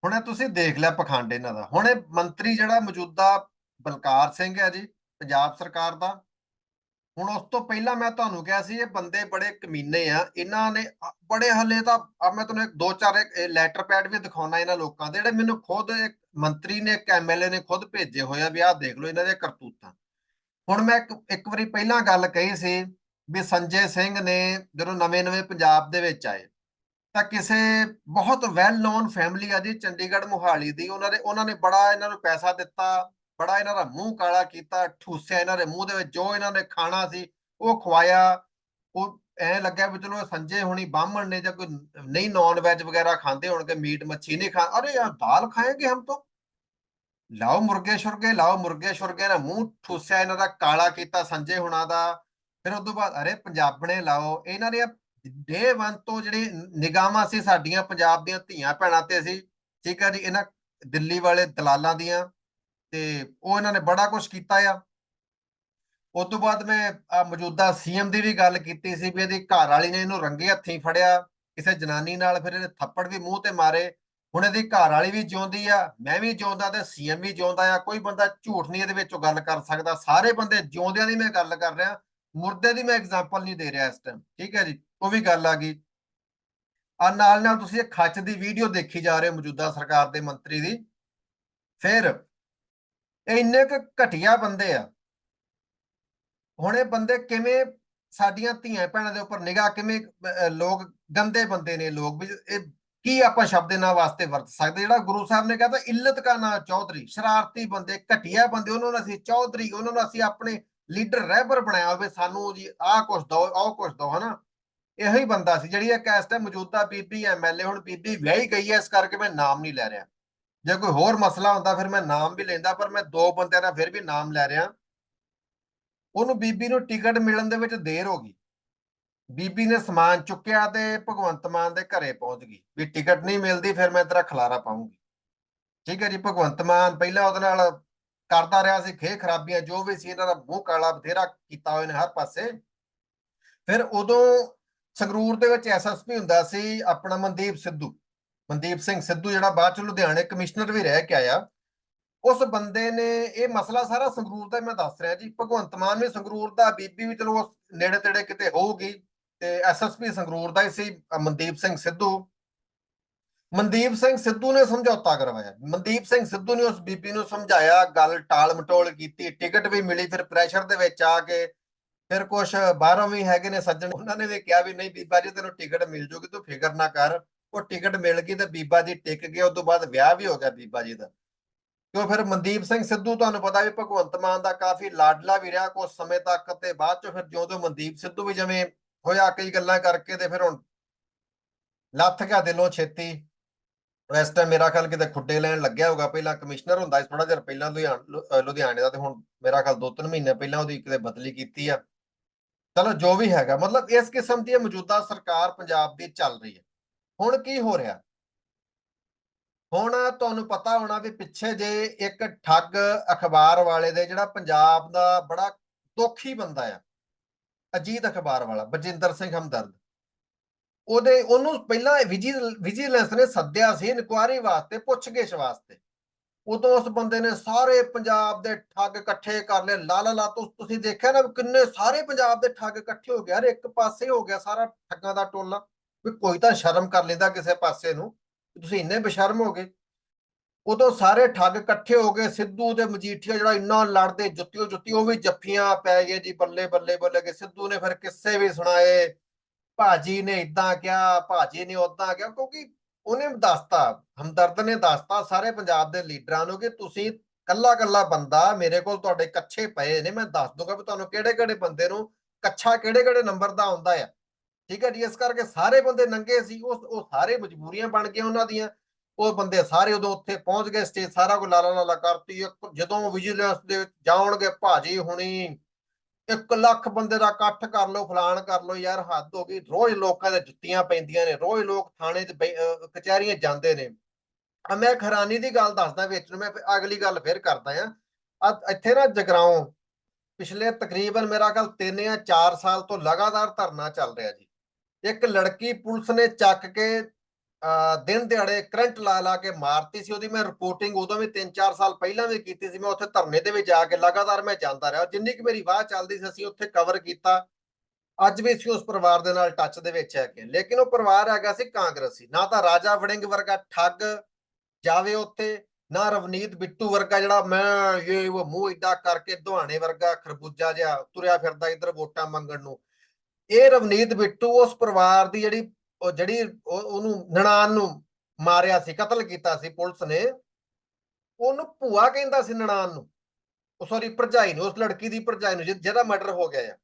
ਹੁਣੇ ਤੁਸੀਂ ਦੇਖ ਲਿਆ ਪਖੰਡ ਇਹਨਾਂ ਦਾ। ਹੁਣ ਇਹ ਮੰਤਰੀ ਜਿਹੜਾ ਮੌਜੂਦਾ ਬਲਕਾਰ ਸਿੰਘ ਹੈ ਜੀ, ਪੰਜਾਬ ਸਰਕਾਰ ਦਾ ਹੁਣ ਉਸ ਤੋਂ ਪਹਿਲਾਂ ਮੈਂ ਤੁਹਾਨੂੰ ਕਿਹਾ ਸੀ, ਇਹ ਬੰਦੇ ਬੜੇ ਕਮੀਨੇ ਆ, ਇਹਨਾਂ ਨੇ ਬੜੇ ਹੱਲੇ ਤਾਂ ਆ ਮੈਂ ਤੁਹਾਨੂੰ ਇੱਕ ਦੋ ਚਾਰ ਲੈਟਰ ਪੈਡ ਵੀ ਦਿਖਾਉਣਾ ਇਹਨਾਂ ਲੋਕਾਂ ਦੇ, ਜਿਹੜੇ ਮੈਨੂੰ ਖੁਦ ਇੱਕ ਮੰਤਰੀ ਨੇ, ਇੱਕ ਐਮਐਲਏ ਨੇ ਖੁਦ ਭੇਜੇ ਹੋਏ ਆ, ਵੀ ਆਹ ਦੇਖ ਲਓ ਇਹਨਾਂ ਦੇ ਕਰਤੂਤਾਂ। ਹੁਣ ਮੈਂ ਇੱਕ ਇੱਕ ਵਾਰੀ ਪਹਿਲਾਂ ਗੱਲ ਕਹੀ ਸੀ ਵੀ ਸੰਜੇ ਸਿੰਘ ਨੇ ਜਦੋਂ ਨਵੇਂ-ਨਵੇਂ ਪੰਜਾਬ ਦੇ ਵਿੱਚ ਆਏ, ਤਾਂ ਕਿਸੇ ਬਹੁਤ ਵੈਲ ਨੋਨ ਫੈਮਿਲੀ ਆ ਜੀ, ਚੰਡੀਗੜ੍ਹ ਮੁਹਾਲੀ ਦੀ, ਉਹਨਾਂ ਦੇ, ਉਹਨਾਂ ਨੇ ਬੜਾ ਇਹਨਾਂ ਨੂੰ ਪੈਸਾ ਦਿੱਤਾ ਬੜਾ ਇਹਨਾਂ ਦਾ ਮੂੰਹ ਕਾਲਾ ਕੀਤਾ, ਠੂਸਿਆ ਇਹਨਾਂ ਦੇ ਮੂੰਹ ਦੇ ਵਿੱਚ, ਜੋ ਇਹਨਾਂ ਨੇ ਖਾਣਾ ਸੀ, ਉਹ ਖਵਾਇਆ। ਉਹ ਐ ਲੱਗਿਆ ਵੀ ਚਲੋ ਸੰਜੇ ਹੋਣੀ ਬਾਹਮਣ ਨੇ ਜਾਂ ਕੋਈ ਨਹੀਂ ਨੌਨ ਵੈਜ ਵਗੈਰਾ ਖਾਂਦੇ ਹੋਣਗੇ, ਮੀਟ ਮੱਛੀ ਨਹੀਂ ਖਾ ਅਰੇ ਯਾਰ ਦਾਲ ਖਾਏਗੇ ਹਮ ਤੋਂ? ਲਾਓ ਮੁਰਗੇ ਸ਼ੁਰਗੇ, ਲਾਓ ਮੁਰਗੇ ਸ਼ੁਰਗੇ ਨਾ ਮੂੰਹ ਠੂਸਿਆ ਇਹਨਾਂ ਦਾ ਕਾਲਾ ਕੀਤਾ ਸੰਜੇ ਹੁਣਾ ਦਾ। ਫਿਰ ਉਸ ਤੋਂ ਬਾਅਦ ਅਰੇ ਪੰਜਾਬਣੇ ਲਾਓ, ਇਹਨਾਂ ਦੇ ਡੇ ਵਨ ਤੋਂ ਜਿਹੜੀ ਨਿਗਾਹਾਂ ਸੀ ਸਾਡੀਆਂ, ਪੰਜਾਬ ਦੀਆਂ ਧੀਆਂ ਭੈਣਾਂ ਤੇ ਸੀ, ਠੀਕ ਹੈ ਜੀ, ਇਹਨਾਂ ਦਿੱਲੀ ਵਾਲੇ ਦਲਾਲਾਂ ਦੀਆਂ। ਤੇ ਉਹ ਇਹਨਾਂ ਨੇ ਬੜਾ ਕੁਝ ਕੀਤਾ ਆ। ਉਸ ਤੋਂ ਬਾਅਦ ਮੈਂ ਆਹ ਮੌਜੂਦਾ ਸੀਐਮ ਦੀ ਵੀ ਗੱਲ ਕੀਤੀ ਸੀ ਵੀ ਇਹਦੀ ਘਰ ਵਾਲੀ ਨੇ ਇਹਨੂੰ ਰੰਗੇ ਹੱਥੀਂ ਫੜਿਆ, ਕਿਸੇ ਜਨਾਨੀ ਨਾਲ ਫਿਰ ਇਹਨੇ ਥੱਪੜ ਵੀ ਮੂੰਹ ਤੇ ਮਾਰੇ। ਹੁਣ ਇਹਦੀ ਘਰ ਵਾਲੀ ਵੀ ਜਿਉਂਦੀ ਆ, ਮੈਂ ਵੀ ਜਿਉਂਦਾ ਤੇ ਸੀਐਮ ਵੀ ਜਿਉਂਦਾ ਆ, ਕੋਈ ਬੰਦਾ ਝੂਠ ਨਹੀਂ ਇਹਦੇ ਵਿੱਚੋਂ ਗੱਲ ਕਰ ਸਕਦਾ। ਸਾਰੇ ਬੰਦੇ ਜਿਉਂਦਿਆਂ ਦੀ ਮੈਂ ਗੱਲ ਕਰ ਰਿਹਾ, ਮੁਰਦੇ ਦੀ ਮੈਂ ਐਗਜ਼ਾਮਪਲ ਨਹੀਂ ਦੇ ਰਿਹਾ ਇਸ ਟਾਈਮ ਠੀਕ ਹੈ ਜੀ? ਉਹ ਵੀ ਗੱਲ ਆ ਗਈ। ਆ ਨਾਲ ਨਾਲ ਤੁਸੀਂ ਇਹ ਖੱਚ ਦੀ ਵੀਡੀਓ ਦੇਖੀ ਜਾ ਰਹੇ ਹੋ ਮੌਜੂਦਾ ਸਰਕਾਰ ਦੇ ਮੰਤਰੀ ਦੀ। ਫਿਰ ਇੰਨੇ ਕੁ ਘਟੀਆ ਬੰਦੇ ਆ। ਹੁਣ ਇਹ ਬੰਦੇ ਕਿਵੇਂ ਸਾਡੀਆਂ ਧੀਆਂ ਭੈਣਾਂ ਦੇ ਉੱਪਰ ਨਿਗਾਹ ਕਿਵੇਂ ਅਹ, ਲੋਕ ਗੰਦੇ ਬੰਦੇ ਨੇ ਲੋਕ ਵੀ ਇਹ ਕੀ ਆਪਾਂ ਸ਼ਬਦ ਇਹਨਾਂ ਵਾਸਤੇ ਵਰਤ ਸਕਦੇ? ਜਿਹੜਾ ਗੁਰੂ ਸਾਹਿਬ ਨੇ ਕਹਿੰਦਾ ਇੱਲਤ ਕਾ ਨਾਂ ਚੌਧਰੀ ਸ਼ਰਾਰਤੀ ਬੰਦੇ ਘਟੀਆ ਬੰਦੇ ਉਹਨਾਂ ਨੂੰ ਅਸੀਂ ਚੌਧਰੀ ਉਹਨਾਂ ਨੂੰ ਅਸੀਂ ਆਪਣੇ ਲੀਡਰ ਰਹਿਬਰ ਬਣਾਇਆ ਹੋਵੇ ਸਾਨੂੰ ਜੀ ਆਹ ਕੁਛ ਦੋ ਆਹ ਕੁਛ ਦੋ ਹਨਾ। ਇਹੋ ਹੀ ਬੰਦਾ ਸੀ ਜਿਹੜੀ ਇੱਕ ਇਸ ਟਾਈਮ ਮੌਜੂਦਾ ਬੀਬੀ ਐਮਐਲਏ ਹੁਣ ਬੀਬੀ ਵਿਆਹੀ ਗਈ ਹੈ ਇਸ ਕਰਕੇ ਮੈਂ ਨਾਮ ਨਹੀਂ ਲੈ ਰਿਹਾ। ਜੇ ਕੋਈ ਹੋਰ ਮਸਲਾ ਹੁੰਦਾ ਫਿਰ ਮੈਂ ਨਾਮ ਵੀ ਲੈਂਦਾ, ਪਰ ਮੈਂ ਦੋ ਬੰਦਿਆਂ ਦਾ ਫਿਰ ਵੀ ਨਾਮ ਲੈ ਰਿਹਾ। ਉਹਨੂੰ ਬੀਬੀ ਨੂੰ ਟਿਕਟ ਮਿਲਣ ਦੇ ਵਿੱਚ ਦੇਰ ਹੋ ਗਈ। ਬੀਬੀ ਨੇ ਸਮਾਨ ਚੁੱਕਿਆ ਤੇ ਭਗਵੰਤ ਮਾਨ ਦੇ ਘਰੇ ਪਹੁੰਚ ਗਈ। ਵੀ ਟਿਕਟ ਨਹੀਂ ਮਿਲਦੀ ਫਿਰ ਮੈਂ ਤੇਰਾ ਖਲਾਰਾ ਪਾਉਂਗੀ ਠੀਕ ਹੈ ਜੀ, ਭਗਵੰਤ ਮਾਨ ਪਹਿਲਾਂ ਉਹਦੇ ਨਾਲ ਕਰਦਾ ਰਿਹਾ ਸੀ ਖੇ ਖਰਾਬੀਆਂ, ਜੋ ਵੀ ਸੀ ਇਹਨਾਂ ਦਾ ਮੂੰਹ ਕਾਲਾ ਬਥੇਰਾ ਕੀਤਾ ਹੋਇਆ ਨੇ ਹਰ ਪਾਸੇ। ਫਿਰ ਉਦੋਂ ਸੰਗਰੂਰ ਦੇ ਵਿੱਚ ਐਸਐਸਪੀ ਹੁੰਦਾ ਸੀ ਆਪਣਾ ਮਨਦੀਪ ਸਿੱਧੂ। ਮਨਦੀਪ ਸਿੰਘ ਸਿੱਧੂ ਜਿਹੜਾ ਬਾਅਦ ਚ ਲੁਧਿਆਣੇ ਕਮਿਸ਼ਨਰ ਵੀ ਰਹਿ ਕੇ ਆਇਆ, ਉਸ ਬੰਦੇ ਨੇ ਇਹ ਮਸਲਾ ਸਾਰਾ ਸੰਗਰੂਰ ਦਾ ਮੈਂ ਦੱਸ ਰਿਹਾ ਜੀ। ਭਗਵੰਤ ਮਾਨ ਵੀ ਸੰਗਰੂਰ ਦਾ, ਬੀਬੀ ਵੀ ਚਲੋ ਨੇੜੇ ਤੇੜੇ ਕਿਤੇ ਹੋਊਗੀ ਤੇ ਐਸਐਸਪੀ ਸੰਗਰੂਰ ਦਾ ਹੀ ਸੀ, ਮਨਦੀਪ ਸਿੰਘ ਸਿੱਧੂ। ਮਨਦੀਪ ਸਿੰਘ ਸਿੱਧੂ ਨੇ ਸਮਝੌਤਾ ਕਰਵਾਇਆ। ਮਨਦੀਪ ਸਿੰਘ ਸਿੱਧੂ ਨੇ ਉਸ ਬੀਬੀ ਨੂੰ ਸਮਝਾਇਆ, ਗੱਲ ਟਾਲ ਮਟੋਲ ਕੀਤੀ, ਟਿਕਟ ਵੀ ਮਿਲੀ, ਫਿਰ ਪ੍ਰੈਸ਼ਰ ਦੇ ਵਿੱਚ ਆ ਕੇ ਫਿਰ ਕੁਛ ਬਾਹਰੋਂ ਵੀ ਹੈਗੇ ਨੇ ਸੱਜਣ, ਉਹਨਾਂ ਨੇ ਵੀ ਕਿਹਾ ਵੀ ਨਹੀਂ ਬੀਬਾ ਜੀ, ਤੈਨੂੰ ਟਿਕਟ ਮਿਲ ਜੂਗੀ, ਤੂੰ ਫਿਕਰ ਨਾ ਕਰ। ਉਹ ਟਿਕਟ ਮਿਲ ਗਈ ਤੇ ਬੀਬਾ ਜੀ ਟਿਕ ਗਏ ਉਸ ਤੋਂ ਬਾਅਦ ਵਿਆਹ ਵੀ ਹੋ ਗਿਆ ਬੀਬਾ ਜੀ ਦਾ। ਕਿਉਂ ਫਿਰ ਮਨਦੀਪ ਸਿੰਘ ਸਿੱਧੂ ਤੁਹਾਨੂੰ ਪਤਾ ਵੀ ਭਗਵੰਤ ਮਾਨ ਦਾ ਕਾਫੀ ਲਾਡਲਾ ਵੀ ਰਿਹਾ ਕੁਝ ਸਮੇਂ ਤੱਕ ਤੇ ਬਾਅਦ ਚ ਫਿਰ ਜਿਉਂ ਜਿਉਂ ਮਨਦੀਪ ਸਿੱਧੂ ਵੀ ਜਿਵੇਂ ਹੋਇਆ, ਕਈ ਗੱਲਾਂ ਕਰਕੇ ਤੇ ਫਿਰ ਹੁਣ ਲੱਥ ਗਿਆ ਦਿਲੋਂ ਛੇਤੀ। ਇਸ ਟਾਈਮ ਮੇਰਾ ਖਿਆਲ ਕਿਤੇ ਖੁੱਡੇ ਲੈਣ ਲੱਗਿਆ ਹੋਗਾ ਪਹਿਲਾਂ ਕਮਿਸ਼ਨਰ ਹੁੰਦਾ ਸੀ ਥੋੜਾ ਜਿਹਾ, ਪਹਿਲਾਂ ਲੁਧਿਆਣਾ ਲੁਧਿਆਣੇ ਦਾ ਤੇ ਹੁਣ ਮੇਰਾ ਖਿਆਲ ਦੋ ਤਿੰਨ ਮਹੀਨੇ ਪਹਿਲਾਂ ਉਹਦੀ ਕਿਤੇ ਬਦਲੀ ਕੀਤੀ ਆ। ਚਲੋ ਜੋ ਵੀ ਹੈਗਾ, ਮਤਲਬ ਇਸ ਕਿਸਮ ਦੀ ਇਹ ਮੌਜੂਦਾ ਸਰਕਾਰ ਪੰਜਾਬ ਦੀ ਚੱਲ ਰਹੀ ਹੈ। ਹੁਣ ਕੀ ਹੋ ਰਿਹਾ? ਹੁਣ ਤੁਹਾਨੂੰ ਪਤਾ ਹੋਣਾ ਵੀ ਪਿੱਛੇ ਜੇ ਇੱਕ ਠੱਗ ਅਖਬਾਰ ਵਾਲੇ ਦੇ ਜਿਹੜਾ ਪੰਜਾਬ ਦਾ ਬੜਾ ਦੁਖੀ ਬੰਦਾ ਆ, ਅਜੀਤ ਅਖਬਾਰ ਵਾਲਾ ਬਜਿੰਦਰ ਸਿੰਘ ਹਮਦਰਦ। ਉਹਦੇ, ਉਹਨੂੰ ਪਹਿਲਾਂ ਵਿਜੀਲ ਵਿਜੀਲੈਂਸ ਨੇ ਸੱਦਿਆ ਸੀ ਇਨਕੁਆਇਰੀ ਵਾਸਤੇ, ਪੁੱਛਗਿੱਛ ਵਾਸਤੇ। ਉਦੋਂ ਉਸ ਬੰਦੇ ਨੇ ਸਾਰੇ ਪੰਜਾਬ ਦੇ ਠੱਗ ਇਕੱਠੇ ਕਰ ਲਏ। ਲਾ ਲਾ ਤੁਸੀਂ ਦੇਖਿਆ ਨਾ ਕਿੰਨੇ ਸਾਰੇ ਪੰਜਾਬ ਦੇ ਠੱਗ ਇਕੱਠੇ ਹੋ ਗਏ। ਯਾਰ ਇੱਕ ਪਾਸੇ ਹੋ ਗਿਆ ਸਾਰਾ ਠੱਗਾਂ ਦਾ ਟੋਲਾ। ਵੀ ਕੋਈ ਤਾਂ ਸ਼ਰਮ ਕਰ ਲੈਂਦਾ ਕਿਸੇ ਪਾਸੇ ਨੂੰ ਤੁਸੀਂ ਇੰਨੇ ਬੇਸ਼ਰਮ ਹੋ ਗਏ। ਉਦੋਂ ਸਾਰੇ ਠੱਗ ਇਕੱਠੇ ਹੋ ਗਏ, ਸਿੱਧੂ ਤੇ ਮਜੀਠੀਆ ਜਿਹੜਾ ਇੰਨਾ ਲੜਦੇ ਜੁੱਤੀਓ ਜੁੱਤੀ, ਉਹ ਵੀ ਜੱਫੀਆਂ ਪੈ ਗਏ ਜੀ, ਬੱਲੇ ਬੱਲੇ ਬੱਲੇ ਕੇ ਸਿੱਧੂ ਨੇ ਫਿਰ ਕਿੱਸੇ ਵੀ ਸੁਣਾਏ, ਭਾਜੀ ਨੇ ਇਦਾਂ ਕਿਹਾ, ਭਾਜੀ ਨੇ ਉਦਾਂ ਕਿਹਾ, ਕਿਉਂਕਿ ਉਹਨੇ ਦੱਸਤਾ, ਹਮਦਰਦ ਨੇ ਦੱਸਤਾ ਸਾਰੇ ਪੰਜਾਬ ਦੇ ਲੀਡਰਾਂ ਨੂੰ ਕਿ ਤੁਸੀਂ ਕੱਲਾ ਕੱਲਾ ਬੰਦਾ, ਮੇਰੇ ਕੋਲ ਤੁਹਾਡੇ ਕੱਛੇ ਪਏ ਨੇ, ਮੈਂ ਦੱਸ ਦੂੰਗਾ ਵੀ ਤੁਹਾਨੂੰ ਕਿਹੜੇ ਕਿਹੜੇ ਬੰਦੇ ਨੂੰ ਕੱਛਾ ਕਿਹੜੇ ਕਿਹੜੇ ਨੰਬਰ ਦਾ ਆਉਂਦਾ ਆ। ਠੀਕ ਹੈ ਜੀ, ਇਸ ਕਰਕੇ ਸਾਰੇ ਬੰਦੇ ਨੰਗੇ ਸੀ, ਉਸ, ਉਹ ਸਾਰੇ ਮਜਬੂਰੀਆਂ ਬਣ ਗਈਆਂ ਉਹਨਾਂ ਦੀਆਂ। ਉਹ ਬੰਦੇ ਸਾਰੇ ਉਦੋਂ ਉੱਥੇ ਪਹੁੰਚ ਗਏ ਸਟੇਜ ਸਾਰਾ ਕੁਝ ਲਾਲਾ ਲਾਲਾ ਕਰਤੀ। ਜਦੋਂ ਵਿਜੀਲੈਂਸ ਦੇ ਵਿੱਚ ਜਾਣਗੇ ਭਾਜੀ ਹੁਣੀ 1 ਲੱਖ ਬੰਦੇ ਦਾ ਇਕੱਠ ਕਰ ਲਓ ਫਲਾਨ ਕਰ ਲਓ, ਯਾਰ ਹੱਦ ਹੋ ਗਈ। ਰੋਜ਼ ਲੋਕਾਂ ਦੇ ਜੁੱਤੀਆਂ ਪੈਂਦੀਆਂ ਨੇ, ਰੋਜ਼ ਲੋਕ ਥਾਣੇ 'ਚ ਬੈ- ਅਹ, ਕਚਹਿਰੀਆਂ ਜਾਂਦੇ ਨੇ। ਮੈਂ ਇੱਕ ਹੈਰਾਨੀ ਦੀ ਗੱਲ ਦੱਸਦਾ ਵਿੱਚ ਨੂੰ, ਮੈਂ ਅਗਲੀ ਗੱਲ ਫਿਰ ਕਰਦਾ ਆ ਆ ਇੱਥੇ ਨਾ ਜਗਰਾਉਂ, ਪਿਛਲੇ ਤਕਰੀਬਨ ਮੇਰਾ ਖਿਆਲ 3 ਜਾਂ 4 ਸਾਲ ਤੋਂ ਲਗਾਤਾਰ ਧਰਨਾ ਚੱਲ ਰਿਹਾ ਜੀ। ਇੱਕ ਲੜਕੀ ਪੁਲਿਸ ਨੇ ਚੱਕ ਕੇ, ਅਹ, ਦਿਨ ਦਿਹਾੜੇ ਕਰੰਟ ਲਾ ਲਾ ਕੇ ਮਾਰਤੀ ਸੀ। ਉਹਦੀ ਮੈਂ ਰਿਪੋਰਟਿੰਗ ਉਦੋਂ ਵੀ 3-4 ਸਾਲ ਪਹਿਲਾਂ ਵੀ ਕੀਤੀ ਸੀ। ਮੈਂ ਉੱਥੇ ਧਰਨੇ ਦੇ ਵਿੱਚ ਆ ਕੇ ਲਗਾਤਾਰ ਮੈਂ ਜਾਂਦਾ ਰਿਹਾ। ਜਿੰਨੀ ਕਿ ਮੇਰੀ ਵਾਹ ਚੱਲਦੀ ਸੀ, ਅਸੀਂ ਉੱਥੇ ਕਵਰ ਕੀਤਾ। ਅੱਜ ਵੀ ਅਸੀਂ ਉਸ ਪਰਿਵਾਰ ਦੇ ਨਾਲ ਟੱਚ ਦੇ ਵਿੱਚ ਹੈਗੇ। ਲੇਕਿਨ ਉਹ ਪਰਿਵਾਰ ਹੈਗਾ ਸੀ ਕਾਂਗਰਸੀ। ਨਾ ਤਾਂ ਰਾਜਾ ਵੜਿੰਗ ਵਰਗਾ ਠੱਗ ਜਾਵੇ ਉੱਥੇ, ਨਾ ਰਵਨੀਤ ਬਿੱਟੂ ਵਰਗਾ ਜਿਹੜਾ ਮੈਂ, ਇਹ ਉਹ ਮੂੰਹ ਏਡਾ ਕਰਕੇ, ਦੁਹਾਣੇ ਵਰਗਾ ਖਰਬੂਜਾ ਜਿਹਾ ਤੁਰਿਆ ਫਿਰਦਾ ਇੱਧਰ ਵੋਟਾਂ ਮੰਗਣ ਨੂੰ। ਇਹ ਰਵਨੀਤ ਬਿੱਟੂ ਉਸ ਪਰਿਵਾਰ ਦੀ ਜਿਹੜੀ ਜਿਹੜੀ ਉਹਨੂੰ ਨਨਾਣ ਨੂੰ ਮਾਰਿਆ ਸੀ, ਕਤਲ ਕੀਤਾ ਸੀ ਪੁਲਿਸ ਨੇ, ਉਹਨੂੰ ਭੂਆ ਕਹਿੰਦਾ ਸੀ ਨਨਾਣ ਨੂੰ। ਉਹ ਸੌਰੀ ਭਰਜਾਈ ਨੂੰ, ਉਸ ਲੜਕੀ ਦੀ ਭਰਜਾਈ ਨੂੰ ਜਿਹਦਾ ਮਰਡਰ ਹੋ ਗਿਆ ਆ।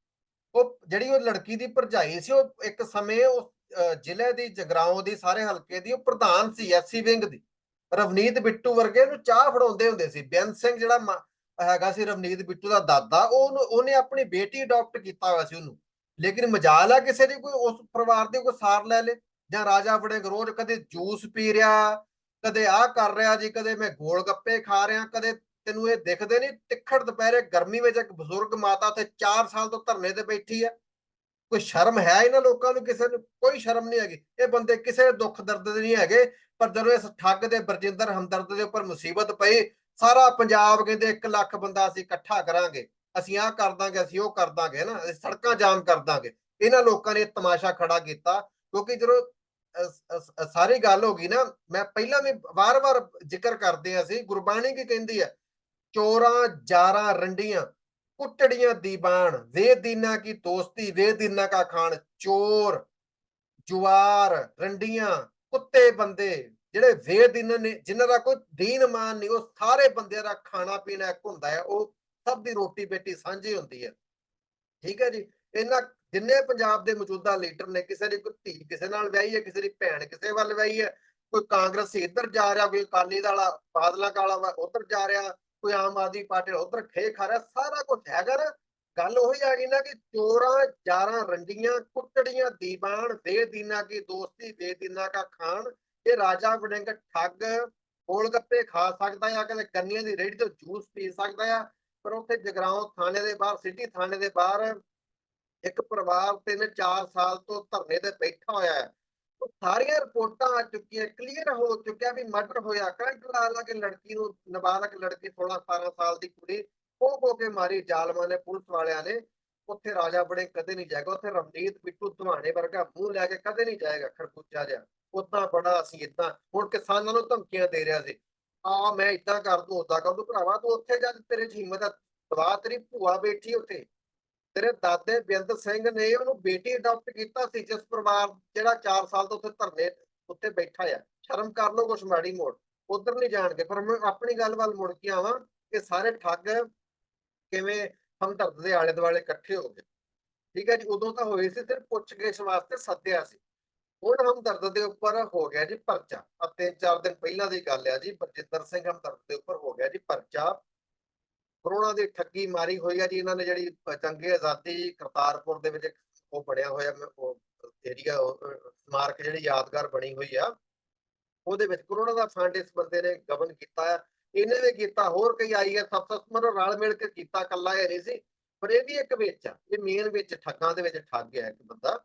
ਉਹ ਜਿਹੜੀ ਉਹ ਲੜਕੀ ਦੀ ਭਰਜਾਈ ਸੀ, ਉਹ ਇੱਕ ਸਮੇਂ ਉਸ ਜ਼ਿਲ੍ਹੇ ਦੀ, ਜਗਰਾਉਂ ਦੀ, ਸਾਰੇ ਹਲਕੇ ਦੀ, ਉਹ ਪ੍ਰਧਾਨ ਸੀ ਐਸਸੀ ਵਿੰਗ ਦੀ। ਰਵਨੀਤ ਬਿੱਟੂ ਵਰਗੇ ਨੂੰ ਚਾਹ ਫੜਾਉਂਦੇ ਹੁੰਦੇ ਸੀ। ਬੇਅੰਤ ਸਿੰਘ ਜਿਹੜਾ ਹੈਗਾ ਸੀ ਰਵਨੀਤ ਬਿੱਟੂ ਦਾ ਦਾਦਾ, ਉਹਨੂੰ, ਉਹਨੇ ਆਪਣੀ ਬੇਟੀ ਅਡਾਪਟ ਕੀਤਾ ਹੋਇਆ ਸੀ ਉਹਨੂੰ। ਲੇਕਿਨ ਮਜਾਲ ਆ ਕਿਸੇ ਦੀ, ਕੋਈ ਉਸ ਪਰਿਵਾਰ ਦੇ ਕੋਈ ਸਾਰ ਲੈ ਲੇ, ਜਾਂ ਰਾਜਾ ਵੜਿੰਗ ਰੋਜ਼ ਕਦੇ ਜੂਸ ਪੀ ਰਿਹਾ, ਕਦੇ ਆਹ ਕਰ ਰਿਹਾ ਜੀ, ਕਦੇ ਮੈਂ ਗੋਲ ਗੱਪੇ ਖਾ ਰਿਹਾ, ਕਦੇ ਤੈਨੂੰ ਇਹ ਦਿਖਦੇ ਨਹੀਂ, ਤਿੱਖੜ ਦੁਪਹਿਰੇ ਗਰਮੀ ਵਿੱਚ ਇੱਕ ਬਜ਼ੁਰਗ ਮਾਤਾ ਤੇ 4 ਸਾਲ ਤੋਂ ਧਰਨੇ ਤੇ ਬੈਠੀ ਹੈ ਕੋਈ ਸ਼ਰਮ ਹੈ ਇਹਨਾਂ ਲੋਕਾਂ ਨੂੰ, ਕਿਸੇ ਨੂੰ? ਕੋਈ ਸ਼ਰਮ ਨਹੀਂ ਹੈਗੀ। ਇਹ ਬੰਦੇ ਕਿਸੇ ਦੁੱਖ ਦਰਦ ਦੇ ਨਹੀਂ ਹੈਗੇ, ਪਰ ਜਦੋਂ ਇਸ ਠੱਗ ਦੇ ਬਰਜਿੰਦਰ ਹਮਦਰਦ ਦੇ ਉੱਪਰ ਮੁਸੀਬਤ ਪਈ, ਸਾਰਾ ਪੰਜਾਬ ਕਹਿੰਦੇ 1 ਲੱਖ ਬੰਦਾ ਅਸੀਂ ਇਕੱਠਾ ਕਰਾਂਗੇ। ਅਸੀਂ ਆਹ ਕਰ ਦਾਂਗੇ, ਅਸੀਂ ਉਹ ਕਰ ਦਾਂਗੇ ਨਾ? ਸੜਕਾਂ ਜਾਮ ਕਰ ਦਾਂਗੇ। ਇਹਨਾਂ ਲੋਕਾਂ ਨੇ ਤਮਾਸ਼ਾ ਖੜਾ ਕੀਤਾ, ਕਿਉਂਕਿ ਜਦੋਂ ਸਾਰੀ ਗੱਲ ਹੋ ਗਈ ਨਾ, ਮੈਂ ਪਹਿਲਾਂ ਵੀ ਵਾਰ-ਵਾਰ ਜ਼ਿਕਰ ਕਰਦੇ ਆ ਅਸੀਂ, ਗੁਰਬਾਣੀ ਕੀ ਕਹਿੰਦੀ ਹੈ? ਚੋਰਾਂ, ਜਾਰਾਂ, ਰੰਡੀਆਂ, ਕੁੱਟੜੀਆਂ ਦੀਵਾਨ ਵੇ ਦੀਨਾ ਕੀ ਦੋਸਤੀ, ਵੇ ਦੀਨਾ ਕਾ ਖਾਨ ਚੋਰ, ਜੁਆਰ, ਰੰਡੀਆਂ, ਕੁੱਤੇ ਬੰਦੇ, ਜਿਹੜੇ ਵੇ ਦਿਨ ਨੇ, ਜਿਨ੍ਹਾਂ ਦਾ ਕੋਈ ਦੀਨ ਮਾਨ ਨਹੀਂ, ਉਹ ਸਾਰੇ ਬੰਦਿਆਂ ਦਾ ਖਾਣਾ ਪੀਣਾ ਇੱਕ ਹੁੰਦਾ ਹੈ, ਉਹ ਸਭ ਦੀ ਰੋਟੀ ਬੇਟੀ ਸਾਂਝੀ ਹੁੰਦੀ ਹੈ। ਠੀਕ ਹੈ ਜੀ? ਇਹਨਾਂ ਜਿੰਨੇ ਪੰਜਾਬ ਦੇ ਮੌਜੂਦਾ ਲੀਡਰ ਨੇ, ਕਿਸੇ ਦੀ ਕੋਈ ਧੀ ਕਿਸੇ ਨਾਲ ਵਿਆਹੀ ਹੈ, ਕਿਸੇ ਦੀ ਭੈਣ ਕਿਸੇ ਵੱਲ ਵਿਆਹੀ ਹੈ, ਕੋਈ ਕਾਂਗਰਸੀ ਇੱਧਰ ਜਾ ਰਿਹਾ, ਕੋਈ ਅਕਾਲੀ ਦਲ ਵਾਲਾ, ਬਾਦਲਾਂ ਕਾਲਾ ਵਾ ਜਾ ਰਿਹਾ, ਕੋਈ ਆਮ ਆਦਮੀ ਪਾਰਟੀ ਉਧਰ ਖੇ ਖਾ ਰਿਹਾ, ਸਾਰਾ ਕੁਝ ਹੈਗਾ ਨਾ। ਗੱਲ ਉਹੀ ਆ ਗਈ ਨਾ ਕਿ ਚੋਰਾਂ, ਜਾਰਾਂ ਰੰਡੀਆਂ ਕੁੱਟੜੀਆਂ, ਦੀਵਾਨ, ਬੇਦੀਨਾ ਕੀ ਦੋਸਤੀ, ਬੇਦੀਨਾ ਕਾ ਖਾਨ ਇਹ ਰਾਜਾ ਵੜਿੰਗ ਠੱਗ ਗੋਲ ਗੱਪੇ ਖਾ ਸਕਦਾ ਆ ਕਦੇ ਕੰਨੀਆਂ ਦੀ ਰੇੜੀ ਤੋਂ ਜੂਸ ਪੀ ਸਕਦਾ ਆ ਪਰ ਉੱਥੇ ਜਗਰਾਉਂ ਥਾਣੇ ਦੇ ਬਾਹਰ, ਸਿਟੀ ਥਾਣੇ ਦੇ ਬਾਹਰ ਇੱਕ ਪਰਿਵਾਰ ਤਿੰਨ ਚਾਰ ਸਾਲ ਤੋਂ ਧਰਨੇ ਤੇ ਬੈਠਾ ਹੋਇਆ ਹੈ। ਉਹ ਸਾਰੀਆਂ ਰਿਪੋਰਟਾਂ ਆ ਚੁੱਕੀਆਂ ਕਲੀਅਰ ਹੋ ਚੁੱਕਿਆ ਵੀ ਮਰਡਰ ਹੋਇਆ। ਕਰੰਟ ਲਾ ਕੇ ਲੜਕੀ ਨੂੰ ਨਾਬਾਲਗ ਲੜਕੀ 16 17 ਸਾਲ ਦੀ ਕੁੜੀ ਉਹ ਕੋ ਕੇ ਮਾਰੀ ਜ਼ਾਲਮਾਂ ਨੇ, ਪੁਲਿਸ ਵਾਲਿਆਂ ਨੇ। ਉੱਥੇ ਰਾਜਾ ਬਣੇ ਕਦੇ ਨਹੀਂ ਜਾਏਗਾ। ਉੱਥੇ ਰਮਨੀਤ ਬਿੱਟੂ ਧਵਾਣੇ ਵਰਗਾ ਮੂੰਹ ਲੈ ਕੇ ਕਦੇ ਨਹੀਂ ਜਾਏਗਾ ਖਰਬੂਜਾ ਜਿਹਾ। ਉਦਾਂ ਬੜਾ ਅਸੀਂ ਇਦਾਂ ਹੁਣ ਕਿਸਾਨਾਂ ਨੂੰ ਧਮਕੀਆਂ ਦੇ ਰਿਹਾ ਸੀ। ਆ ਮੈਂ ਇਦਾਂ ਕਰ ਦੂੰ ਉਦਾਂ ਕਰ ਦੂੰ ਭਰਾਵਾ, ਤੂੰ ਉੱਥੇ ਜਾ, ਤੇਰੇ ਚ ਹਿੰਮਤ ਆ। ਦਵਾ ਤੇਰੀ ਭੂਆ ਬੈਠੀ ਉੱਥੇ। ਤੇਰੇ ਦਾਦੇ ਬਿੰਦ ਸਿੰਘ ਨੇ ਉਹਨੂੰ ਬੇਟੀ ਅਡਾਪਟ ਕੀਤਾ ਸੀ, ਜਿਸ ਪਰਿਵਾਰ ਜਿਹੜਾ 4 ਸਾਲ ਤੋਂ ਉੱਥੇ ਧਰਨੇ ਉੱਤੇ ਬੈਠਾ ਆ। ਸ਼ਰਮ ਕਰ ਲੋ ਕੁਛ ਮਾੜੀ ਮੋੜ, ਉਧਰ ਨਹੀਂ ਜਾਣਗੇ। ਪਰ ਮੈਂ ਆਪਣੀ ਗੱਲ ਵੱਲ ਮੁੜ ਕੇ ਆਵਾਂ ਕਿ ਸਾਰੇ ਠੱਗ ਕਿਵੇਂ ਹਮਦਰਦ ਦੇ ਆਲੇ ਦੁਆਲੇ ਇਕੱਠੇ ਹੋ ਗਏ। ਠੀਕ ਹੈ ਜੀ, ਉਦੋਂ ਤਾਂ ਹੋਏ ਸੀ, ਸਿਰਫ ਪੁੱਛਗਿੱਛ ਵਾਸਤੇ ਸੱਦਿਆ ਸੀ। ਉਹ ਹਮਦਰਦ ਦੇ ਉੱਪਰ ਹੋ ਗਿਆ ਜੀ ਪਰਚਾ। ਆ ਤਿੰਨ ਚਾਰ ਦਿਨ ਪਹਿਲਾਂ ਦੀ ਗੱਲ ਆ ਜੀ ਬਰਜਿੰਦਰ ਸਿੰਘ ਹਮਦਰਦ ਦੇ ਉੱਪਰ ਹੋ ਗਿਆ ਜੀ ਪਰਚਾ। ਕਰੋਨਾ ਦੀ ਠੱਗੀ ਮਾਰੀ ਹੋਈ ਆ ਜੀ, ਇਹਨਾਂ ਨੇ ਜਿਹੜੀ ਜੰਗੇ ਆਜ਼ਾਦੀ ਕਰਤਾਰਪੁਰ ਦੇ ਵਿੱਚ ਉਹ ਬਣਿਆ ਹੋਇਆ, ਉਹ ਏਰੀਆ ਸਮਾਰਕ ਜਿਹੜੀ ਯਾਦਗਾਰ ਬਣੀ ਹੋਈ ਆ, ਉਹਦੇ ਵਿੱਚ ਕਰੋਨਾ ਦਾ ਫੰਡ ਇਸ ਬੰਦੇ ਨੇ ਗਵਨ ਕੀਤਾ ਆ। ਇਹਨੇ ਵੀ ਕੀਤਾ, ਹੋਰ ਕਈ ਆਈ ਹੈ ਸਭ ਤੋਂ ਰਲ ਮਿਲ ਕੇ ਕੀਤਾ ਕੱਲਾ ਇਹ ਨਹੀਂ ਸੀ, ਪਰ ਇਹ ਵੀ ਇੱਕ ਵਿੱਚ ਆ, ਇਹ ਮੇਨ ਵਿੱਚ ਠੱਗਾਂ ਦੇ ਵਿੱਚ ਠੱਗ ਗਿਆ ਇੱਕ ਬੰਦਾ।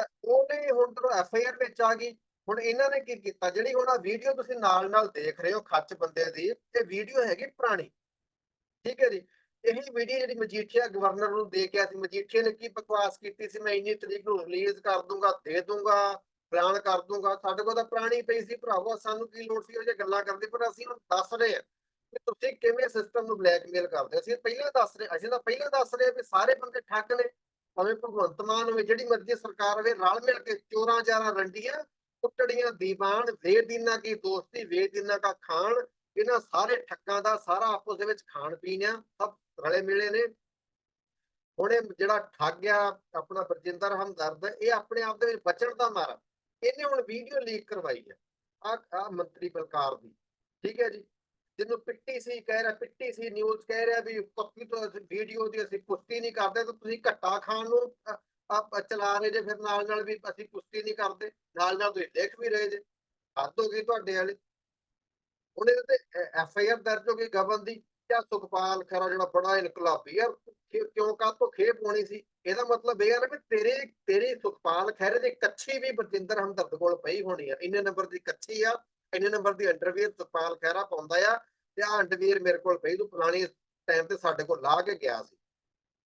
ਤਾਂ ਉਹਨੇ ਹੁਣ ਤੋਂ ਐਫ ਆਈ ਆਰ ਵਿੱਚ ਆ ਗਈ, ਹੁਣ ਇਹਨਾਂ ਨੇ ਕੀ ਕੀਤਾ? ਜਿਹੜੀ ਹੁਣ ਆ ਵੀਡੀਓ ਤੁਸੀਂ ਨਾਲ ਨਾਲ ਦੇਖ ਰਹੇ ਹੋ, ਖੱਚ ਬੰਦੇ ਦੀ, ਇਹ ਵੀਡੀਓ ਹੈਗੀ ਪੁਰਾਣੀ। ਠੀਕ ਹੈ ਜੀ? ਇਹੀ ਵੀਡੀਓ ਜਿਹੜੀ ਮਜੀਠੀਆ ਗਵਰਨਰ ਨੂੰ ਦੇ ਕੇ ਸੀ। ਮਜੀਠੀਆ ਨੇ ਕੀ ਬਕਵਾਸ ਕੀਤੀ ਸੀ? ਮੈਂ ਇੰਨੀ ਤਰੀਕ ਨੂੰ ਰਿਲੀਜ਼ ਕਰ ਦੂੰਗਾ, ਦੇ ਦੂੰਗਾ ਬਿਆਨ ਕਰ ਦੂੰਗਾ। ਸਾਡੇ ਕੋਲ ਤਾਂ ਪੁਰਾਣੀ ਪਈ ਸੀ ਭਰਾਵੋ। ਸਾਨੂੰ ਕੀ ਲੋੜ ਸੀ? ਉਹ ਜੇ ਗੱਲਾਂ ਕਰਦੇ, ਪਰ ਅਸੀਂ ਹੁਣ ਦੱਸ ਰਹੇ ਹਾਂ ਕਿ ਤੁਸੀਂ ਕਿਵੇਂ ਸਿਸਟਮ ਨੂੰ ਬਲੈਕਮੇਲ ਕਰਦੇ ਹੋ। ਅਸੀਂ ਪਹਿਲਾਂ ਦੱਸ ਰਹੇ ਅਸੀਂ ਤਾਂ ਪਹਿਲਾਂ ਦੱਸ ਰਹੇ ਵੀ ਸਾਰੇ ਬੰਦੇ ਠੱਗ ਨੇ। ਭਾਵੇਂ ਭਗਵੰਤ ਮਾਨ ਹੋਵੇ, ਜਿਹੜੀ ਮਰਜ਼ੀ ਸਰਕਾਰ ਹੋਵੇ, ਰਲ ਮਿਲ ਕੇ ਚੋਰਾਂ ਚਾਰਾਂ ਰੰਡੀਆਂ, ਕੁੱਟੜੀਆਂ, ਦੀਵਾਨ ਬੇਦੀਨਾ ਕੀ ਦੋਸਤੀ ਬੇਦੀਨਾ ਕਾ ਖਾਨ, ਇਹਨਾਂ ਸਾਰੇ ਠੱਗਾਂ ਦਾ ਸਾਰਾ ਆਪਸ ਦੇ ਵਿੱਚ ਖਾਣ ਪੀਣ ਆ, ਸਭ ਰਲੇ ਮਿਲੇ ਨੇ। ਹੁਣ ਇਹ ਜਿਹੜਾ ਠੱਗ ਆ, ਆਪਣਾ ਬਰਜਿੰਦਰ ਹਮਦਰਦ, ਇਹ ਆਪਣੇ ਆਪ ਦੇ ਵਿੱਚ ਬਚਣ ਦਾ ਮਾਰਾ। ਇਹਨੇ ਹੁਣ ਵੀਡੀਓ ਲੀਕ ਕਰਵਾਈ ਹੈ ਆ ਆ ਮੰਤਰੀ ਬਲਕਾਰ ਦੀ, ਠੀਕ ਹੈ ਜੀ? ਜਿਹਨੂੰ ਪਿੱਟੀ ਸੀ ਕਹਿ ਰਿਹਾ ਪਿੱਟੀ ਸੀ ਨਿਊਜ਼ ਕਹਿ ਰਿਹਾ ਵੀ ਪੱਕੀ ਤੋਂ ਵੀਡੀਓ ਦੀ ਅਸੀਂ ਪੁਸ਼ਟੀ ਨਹੀਂ ਕਰਦੇ ਤਾਂ ਤੁਸੀਂ ਘੱਟਾ ਖਾਣ ਨੂੰ ਅ, ਚਲਾ ਰਹੇ ਜੇ ਫਿਰ ਨਾਲ ਨਾਲ ਵੀ ਅਸੀਂ ਪੁਸ਼ਟੀ ਨਹੀਂ ਕਰਦੇ ਨਾਲ ਨਾਲ ਤੁਸੀਂ ਦੇਖ ਵੀ ਰਹੇ ਜੇ ਹੱਦ ਹੋ ਗਈ ਤੁਹਾਡੇ ਵਾਲੀ। ਹੁਣ ਤੇ ਐਫ ਆਈ ਆਰ ਦਰਜ ਹੋ ਗਈ ਗਵਨ ਦੀ ਜਾਂ ਸੁਖਪਾਲ ਖਰਾ ਜਿਹੜਾ ਬੜਾ ਇਨਕਲਾਬੀ ਯਾਰ ਕਿਉਂ ਕਾ ਤੋਂ ਖੇਪ ਹੋਣੀ ਸੀ? ਇਹਦਾ ਮਤਲਬ ਇਹ ਆ ਨਾ ਵੀ ਤੇਰੇ ਤੇਰੀ ਸੁਖਪਾਲ ਖਹਿਰੇ ਦੀ ਕੱਚੀ ਵੀ ਬਰਜਿੰਦਰ ਹਮਦਰਦ ਕੋਲ ਪਈ ਹੋਣੀ ਆ ਇੰਨੇ ਨੰਬਰ ਦੀ ਕੱਚੀ ਆ ਇੰਨੇ ਨੰਬਰ ਦੀ ਅੰਡਰਵੀਅਰ ਸੁਖਪਾਲ ਖਹਿਰਾ ਪਾਉਂਦਾ ਆ ਤੇ ਆ ਮੇਰੇ ਕੋਲ ਪਈ ਤੂੰ ਫਲਾਣੀ ਟਾਈਮ ਤੇ ਸਾਡੇ ਕੋਲ ਲਾ ਕੇ ਗਿਆ ਸੀ।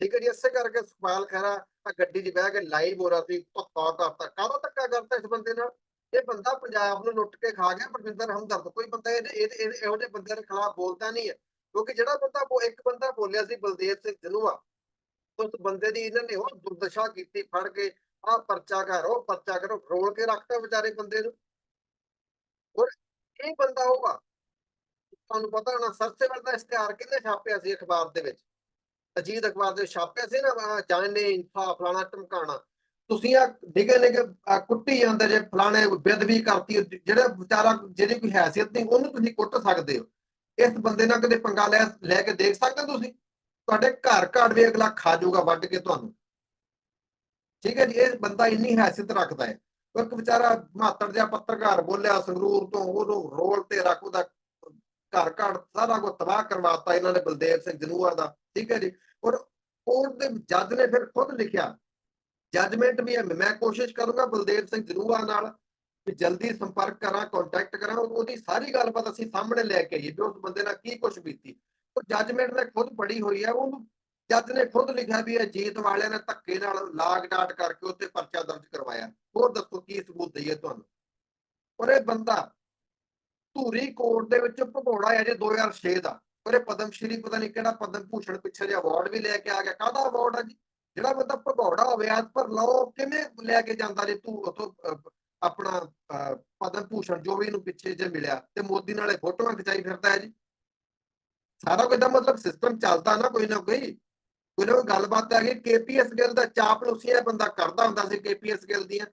ਠੀਕ ਹੈ ਜੀ, ਇਸੇ ਕਰਕੇ ਸੁਖਪਾਲ ਖਹਿਰਾ ਆ ਗੱਡੀ 'ਚ ਬਹਿ ਕੇ ਲਾਈਵ ਹੋ ਰਿਹਾ ਸੀ, ਧੱਕਾ ਕਰਤਾ। ਕਾਹਦਾ ਧੱਕਾ ਕਰਤਾ ਇਸ ਬੰਦੇ ਨਾਲ? ਇਹ ਬੰਦਾ ਪੰਜਾਬ ਨੂੰ ਲੁੱਟ ਕੇ ਖਾ ਗਿਆ ਬਰਜਿੰਦਰ ਹਮਦਰਦ। ਕੋਈ ਬੰਦਾ ਇਹਦੇ ਇਹੋ ਜਿਹੇ ਬੰਦਿਆਂ ਦੇ ਖਿਲਾਫ ਬੋਲਦਾ ਨਹੀਂ ਹੈ। ਕਿਉਂਕਿ ਜਿਹੜਾ ਬੰਦਾ ਉਹ ਇੱਕ ਬੰਦਾ ਬੋਲਿਆ ਸੀ ਬਲਦੇਵ ਸਿੰਘ ਜਨੂਆ, ਉਸ ਬੰਦੇ ਦੀ ਇਹਨਾਂ ਨੇ ਉਹ ਦੁਰਦਸ਼ਾ ਕੀਤੀ, ਫੜ ਕੇ ਆਹ ਪਰਚਾ ਕਰੋ ਪਰਚਾ ਕਰੋ, ਰੋਲ ਕੇ ਰੱਖਤਾ ਵਿਚਾਰੇ ਬੰਦੇ ਨੂੰ। ਔਰ ਇਹ ਬੰਦਾ ਹੋਗਾ ਤੁਹਾਨੂੰ ਪਤਾ ਹੋਣਾ ਸਰਸੇਵਲ ਦਾ ਇਸ਼ਤਿਹਾਰ ਕਿਹਨੇ ਛਾਪਿਆ ਸੀ ਅਖਬਾਰ ਦੇ ਵਿੱਚ? ਅਜੀਤ ਅਖਬਾਰ ਦੇ ਛਾਪਿਆ ਸੀ ਨਾ ਜਾਣੇ ਇਨਸਾਫ ਫਲਾਣਾ ਟਮਕਾਣਾ ਤੁਸੀਂ ਆ ਨਿੱਕੇ ਨਿੱਕੇ ਆਹ ਕੁੱਟੀ ਜਾਂਦੇ ਜੇ ਫਲਾਣੇ ਬੇਦਬੀ ਕਰਤੀ, ਜਿਹੜਾ ਵਿਚਾਰਾ ਜਿਹਦੀ ਕੋਈ ਹੈਸੀਅਤ ਨਹੀਂ, ਉਹਨੂੰ ਤੁਸੀਂ ਕੁੱਟ ਸਕਦੇ ਹੋ। ਇਸ ਬੰਦੇ ਨਾਲ ਕਦੇ ਪੰਗਾ ਲੈ ਲੈ ਕੇ ਦੇਖ ਸਕਦੇ ਹੋ ਤੁਸੀਂ? ਤੁਹਾਡੇ ਘਰ ਘੜ ਵੀ ਅਗਲਾ ਖਾ ਜਾਊਗਾ ਵੱਢ ਕੇ ਤੁਹਾਨੂੰ। ਠੀਕ ਹੈ ਜੀ, ਇਹ ਬੰਦਾ ਇੰਨੀ ਹੈਸੀਅਤ ਰੱਖਦਾ ਹੈ। ਇੱਕ ਵਿਚਾਰਾ ਮਾਤੜ ਜਿਹਾ ਪੱਤਰਕਾਰ ਬੋਲਿਆ, ਸੰਗਰੂਰ ਤੋਂ, ਉਹਨੂੰ ਰੋਲ ਤੇ ਰੱਖ, ਉਹਦਾ ਘਰ ਘੜ ਸਾਰਾ ਕੁਝ ਤਬਾਹ ਕਰਵਾਤਾ ਇਹਨਾਂ ਨੇ ਬਲਦੇਵ ਸਿੰਘ ਜਨੂਆ ਦਾ, ਠੀਕ ਹੈ ਜੀ। ਔਰ ਕੋਰਟ ਦੇ ਜੱਜ ਨੇ ਫਿਰ ਖੁਦ ਲਿਖਿਆ ਜੱਜਮੈਂਟ ਵੀ ਹੈ, ਮੈਂ ਕੋਸ਼ਿਸ਼ ਕਰੂੰਗਾ ਬਲਦੇਵ ਸਿੰਘ ਜਨੂਆ ਨਾਲ ਕਿ ਜਲਦੀ ਸੰਪਰਕ ਕਰਾਂ ਕੰਟੈਕਟ ਕਰਾਂ ਉਹਦੀ ਸਾਰੀ ਗੱਲਬਾਤ ਅਸੀਂ ਸਾਹਮਣੇ ਲੈ ਕੇ ਆਈਏ ਵੀ ਉਸ ਬੰਦੇ ਨਾਲ ਕੀ ਕੁਝ ਬੀਤੀ। ਉਹ ਜੱਜਮੈਂਟ ਨੇ ਖੁਦ ਪੜੀ ਹੋਈ ਹੈ, ਉਹਨੂੰ ਜੱਜ ਨੇ ਖੁਦ ਲਿਖਿਆ ਵੀ ਇਹ ਜੀਤ ਵਾਲਿਆਂ ਨੇ ਧੱਕੇ ਨਾਲ ਲਾਗ ਡਾਟ ਕਰਕੇ ਉੱਤੇ ਪਰਚਾ ਦਰਜ ਕਰਵਾਇਆ। ਹੋਰ ਦੱਸੋ ਕੀ ਸਬੂਤ ਦਈਏ ਤੁਹਾਨੂੰ? ਔਰ ਇਹ ਬੰਦਾ ਧੂਰੀ ਕੋਰਟ ਦੇ ਵਿੱਚ ਭਗੌੜਾ ਹੈ ਜੇ 2006 ਦਾ। ਔਰ ਇਹ ਪਦਮ ਸ਼੍ਰੀ ਪਤਾ ਨਹੀਂ ਕਿਹੜਾ ਪਦਮ ਭੂਸ਼ਣ ਪਿੱਛੇ ਜੇ ਅਵਾਰਡ ਵੀ ਲੈ ਕੇ ਆ ਗਿਆ। ਕਾਹਦਾ ਅਵਾਰਡ ਹੈ ਜੀ? ਜਿਹੜਾ ਬੰਦਾ ਭਗੌੜਾ ਹੋਵੇ ਅੱਜ ਪਰ ਲਓ ਕਿਵੇਂ ਲੈ ਕੇ ਜਾਂਦਾ ਜੇ ਤੂੰ ਉਥੋਂ ਆਪਣਾ ਅਹ, ਪਦਮ ਭੂਸ਼ਣ ਜੋ ਵੀ ਇਹਨੂੰ ਪਿੱਛੇ ਜੇ ਮਿਲਿਆ ਤੇ ਮੋਦੀ ਨਾਲੇ ਫੋਟੋਆਂ ਖਿਚਾਈ ਫਿਰਦਾ ਹੈ ਜੀ। ਸਾਰਾ ਕੋਈ ਦਾ ਮਤਲਬ ਸਿਸਟਮ ਚੱਲਦਾ ਨਾ ਕੋਈ ਨਾ ਕੋਈ। ਕੋਈ ਨਾ ਕੋਈ ਗੱਲਬਾਤ ਆ ਗਈ। ਕੇਪੀਐਸ ਗਿੱਲ ਦਾ ਚਾਪਲੂਸੀਆਂ ਬੰਦਾ ਕਰਦਾ ਹੁੰਦਾ ਸੀ ਕੇਪੀਐਸ ਗਿੱਲ ਦੀਆਂ।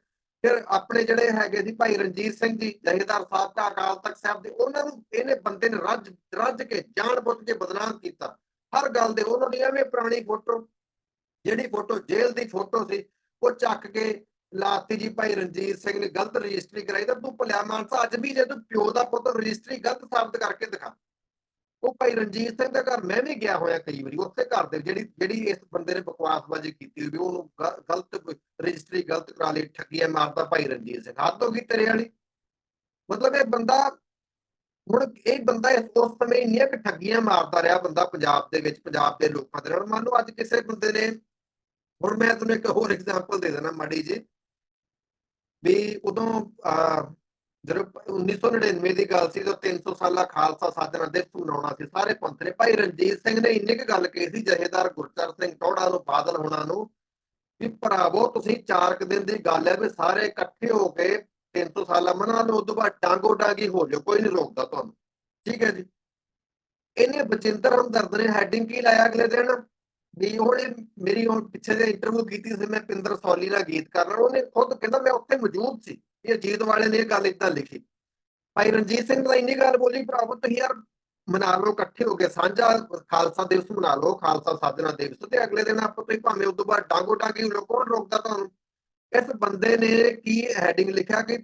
ਫਿਰ ਆਪਣੇ ਜਿਹੜੇ ਹੈਗੇ ਸੀ ਭਾਈ ਰਣਜੀਤ ਸਿੰਘ ਜੀ, ਜਹੇਦਾਰ ਸਾਹਿਬ ਦਾ ਅਕਾਲ ਤਖਤ ਸਾਹਿਬ ਦੇ, ਉਹਨਾਂ ਨੂੰ ਇਹਨੇ ਬੰਦੇ ਨੇ ਰੱਜ ਰੱਜ ਕੇ ਜਾਣ ਬੁੱਝ ਕੇ ਬਦਨਾਮ ਕੀਤਾ। ਹਰ ਗੱਲ ਦੇ ਉਹਨਾਂ ਦੀ ਐਵੇਂ ਪੁਰਾਣੀ ਫੋਟੋ, ਜਿਹੜੀ ਫੋਟੋ ਜੇਲ੍ਹ ਦੀ ਫੋਟੋ ਸੀ, ਉਹ ਚੱਕ ਕੇ ਲਾਤੀ ਜੀ ਭਾਈ ਰਣਜੀਤ ਸਿੰਘ ਨੇ ਗਲਤ ਰਜਿਸਟਰੀ ਕਰਾਈ। ਤਾਂ ਤੂੰ ਭਲਿਆ ਮਾਨਸਾ, ਅੱਜ ਵੀ ਜੇ ਤੂੰ ਪਿਓ ਦਾ ਪੁੱਤ ਰਜਿਸਟਰੀ ਗਲਤ ਸਾਬਤ ਕਰਕੇ ਦਿਖਾ। ਉਹ ਭਾਈ ਰਣਜੀਤ ਸਿੰਘ ਦੇ ਘਰ ਮੈਂ ਵੀ ਗਿਆ ਹੋਇਆ ਕਈ ਵਾਰੀ ਉੱਥੇ ਘਰ ਦੇ ਜਿਹੜੀ ਜਿਹੜੀ ਇਸ ਬੰਦੇ ਨੇ ਬਕਵਾਸਬਾਜ਼ੀ ਕੀਤੀ ਹੋਈ ਉਹਨੂੰ ਗਲਤ ਰਜਿਸਟਰੀ ਗਲਤ ਕਰਾ ਲਈ ਠੱਗੀਆਂ ਮਾਰਦਾ ਭਾਈ ਰਣਜੀਤ ਸਿੰਘ ਹੱਦ ਹੋ ਗਈ ਤੇਰੇ ਵਾਲੀ। ਮਤਲਬ ਇਹ ਬੰਦਾ ਹੁਣ ਇਹ ਬੰਦਾ ਇਸ ਉਸ ਸਮੇਂ ਇੰਨੀਆਂ ਕਿ ਠੱਗੀਆਂ ਮਾਰਦਾ ਰਿਹਾ ਬੰਦਾ ਪੰਜਾਬ ਦੇ ਵਿੱਚ ਪੰਜਾਬ ਦੇ ਲੋਕਾਂ ਦੇ ਨਾਲ। ਮੰਨ ਲਓ ਅੱਜ ਕਿਸੇ ਬੰਦੇ ਨੇ ਹੁਣ ਮੈਂ ਤੁਹਾਨੂੰ ਇੱਕ ਹੋਰ ਐਗਜ਼ਾਮਪਲ ਦੇ ਦੇਣਾ ਮਾੜੀ ਜੀ ਵੀ ਉਦੋਂ ਅਹ, ਜਦੋਂ 1999 ਦੀ ਗੱਲ ਸੀ, ਤਾਂ 300 ਸਾਲਾ ਖਾਲਸਾ ਸਾਜਣਾ ਦਿਵਸ ਮਨਾਉਣਾ ਸੀ। ਸਾਰੇ ਪੰਥ ਨੇ। ਭਾਈ ਰਣਜੀਤ ਸਿੰਘ ਨੇ ਇੰਨੀ ਕੁ ਗੱਲ ਕਹੀ ਸੀ, ਜਹੇਦਾਰ ਗੁਰਚਰ ਸਿੰਘ ਟੋੜਾ ਨੂੰ, ਬਾਦਲ ਹੋਣਾ ਨੂੰ, ਵੀ ਭਰਾਵੋ, ਤੁਸੀਂ ਚਾਰ ਕੁ ਦਿਨ ਦੀ ਗੱਲ ਹੈ ਵੀ ਸਾਰੇ ਇਕੱਠੇ ਹੋ ਕੇ 300 ਸਾਲਾ ਮਨਾ ਲਓ ਉਸ ਤੋਂ ਬਾਅਦ ਟਾਂਗੋ ਟਾਂਗੀ ਹੋ ਜਾਓ, ਕੋਈ ਨਹੀਂ ਰੋਕਦਾ ਤੁਹਾਨੂੰ। ਠੀਕ ਹੈ ਜੀ। ਇਹਨੇ ਬਚਿੰਦਰ ਹਮਦਰਦ ਨੇ, ਹੈਡਿੰਗ ਕੀ ਲਾਇਆ ਅਗਲੇ ਦਿਨ? ਵੀ ਉਹਨੇ ਮੇਰੀ ਹੁਣ ਪਿੱਛੇ ਜੇ ਇੰਟਰਵਿਊ ਕੀਤੀ ਸੀ, ਮੈਂ ਪਿੰਦਰ ਸੌਲੀ ਨਾਲ ਗੀਤ ਕਰਨਾ ਉਹਨੇ ਖੁਦ ਕਹਿੰਦਾ ਮੈਂ ਉੱਥੇ ਮੌਜੂਦ ਸੀ, ਇਹ ਅਜੀਤ ਵਾਲੇ ਨੇ ਇਹ ਗੱਲ ਇਦਾਂ ਲਿਖੀ। ਭਾਈ ਰਣਜੀਤ ਸਿੰਘ ਦਾ ਇੰਨੀ ਗੱਲ ਬੋਲੀ, ਭਰਾਵੋ, ਤੁਸੀਂ ਯਾਰ ਮਨਾ ਲਓ, ਇਕੱਠੇ ਹੋ ਕੇ ਸਾਂਝਾ ਖਾਲਸਾ ਦਿਵਸ ਮਨਾ ਲਓ, ਖਾਲਸਾ ਸਾਧਨਾ ਦਿਵਸ, ਤੇ ਅਗਲੇ ਦਿਨ ਆਪਾਂ ਤੁਸੀਂ ਭਾਵੇਂ ਉਸ ਤੋਂ ਬਾਅਦ ਡਾਂਗੋ ਟਾਂਗੀ ਲੋ ਕੌਣ ਰੋਕਦਾ ਤੁਹਾਨੂੰ? ਇਸ ਬੰਦੇ ਨੇ ਕੀ ਹੈਡਿੰਗ ਲਿਖਿਆ ਕਿ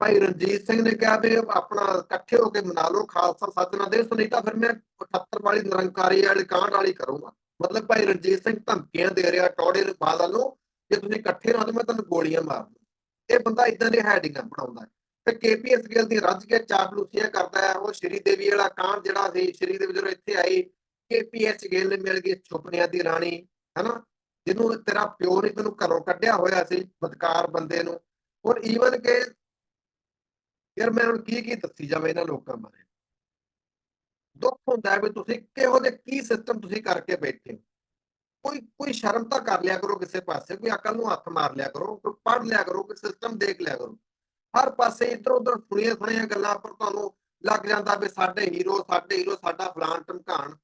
ਭਾਈ ਰਣਜੀਤ ਸਿੰਘ ਨੇ ਕਿਹਾ ਵੀ ਆਪਣਾ ਇਕੱਠੇ ਹੋ ਕੇ ਮਨਾ ਲਓ, ਖਾਲਸਾ ਸਾਧਨਾ ਦਿਵਸ, ਨਹੀਂ ਤਾਂ ਫਿਰ ਮੈਂ 78 ਵਾਲੀ ਨਿਰੰਕਾਰੀ ਵਾਲੀ ਕਾਂਡ ਵਾਲੀ ਕਰੂੰਗਾ। ਮਤਲਬ ਭਾਈ ਰਣਜੀਤ ਸਿੰਘ ਧਮਕੀਆਂ ਦੇ ਰਿਹਾ ਟੌੜੇ ਨੂੰ ਬਾਦਲ ਨੂੰ ਜੇ ਤੁਸੀਂ ਇਕੱਠੇ ਹੋ ਤਾਂ ਮੈਂ ਤੁਹਾਨੂੰ ਗੋਲੀਆਂ ਮਾਰ ਦੂੰ ਇਹ ਬੰਦਾ ਇਦਾਂ ਦੇ ਹੈਡਿੰਗਾਂ ਬਣਾਉਂਦਾ। ਹੈ। ਤੇ ਕੇਪੀਐਸ ਗਿੱਲ ਦੀ ਰੱਜ ਕੇ ਚਾਪਲੂਸੀਆਂ ਕਰਦਾ ਹੈ, ਉਹ ਸ਼੍ਰੀ ਦੇਵੀ ਵਾਲਾ ਕਾਂਡ ਜਿਹੜਾ ਸੀ, ਸ਼੍ਰੀ ਦੇਵੀ ਜਦੋਂ ਇੱਥੇ ਆਈ ਕੇਪੀਐਸ ਗਿੱਲ ਨੇ ਮਿਲ ਗਈ ਸੁਪਨਿਆਂ ਦੀ ਰਾਣੀ, ਹਨਾ? ਜਿਹਨੂੰ ਤੇਰਾ ਪਿਓ ਨੇ ਤੈਨੂੰ ਘਰੋਂ ਕੱਢਿਆ ਹੋਇਆ ਸੀ, ਬਦਕਾਰ ਬੰਦੇ ਨੂੰ। ਔਰ ਈਵਨ ਕਿ, ਯਾਰ ਮੈਂ ਹੁਣ ਕੀ ਕੀ ਦੱਸੀ ਜਾਵੇ ਇਹਨਾਂ ਲੋਕਾਂ ਬਾਰੇ? ਦੁੱਖ ਹੁੰਦਾ ਵੀ ਤੁਸੀਂ ਕਿਹੋ ਜਿਹੇ, ਕੀ ਸਿਸਟਮ ਤੁਸੀਂ ਕਰਕੇ ਬੈਠੇ ਹੋ। ਕੋਈ ਕੋਈ ਸ਼ਰਮ ਤਾਂ ਕਰ ਲਿਆ ਕਰੋ ਕਿਸੇ ਪਾਸੇ, ਕੋਈ ਅਕਲ ਨੂੰ ਹੱਥ ਮਾਰ ਲਿਆ ਕਰੋ, ਕੋਈ ਪੜ੍ਹ ਲਿਆ ਕਰੋ, ਕੋਈ ਸਿਸਟਮ ਦੇਖ ਲਿਆ ਕਰੋ। ਹਰ ਪਾਸੇ ਇੱਧਰ ਉੱਧਰ ਸੁਣੀਆਂ ਸੁਣੀਆਂ ਗੱਲਾਂ ਪਰ ਤੁਹਾਨੂੰ ਲੱਗ ਜਾਂਦਾ ਵੀ ਸਾਡੇ ਹੀਰੋ ਸਾਡੇ ਹੀਰੋ ਸਾਡਾ ਫਲਾਨ ਟਮਕਾਣ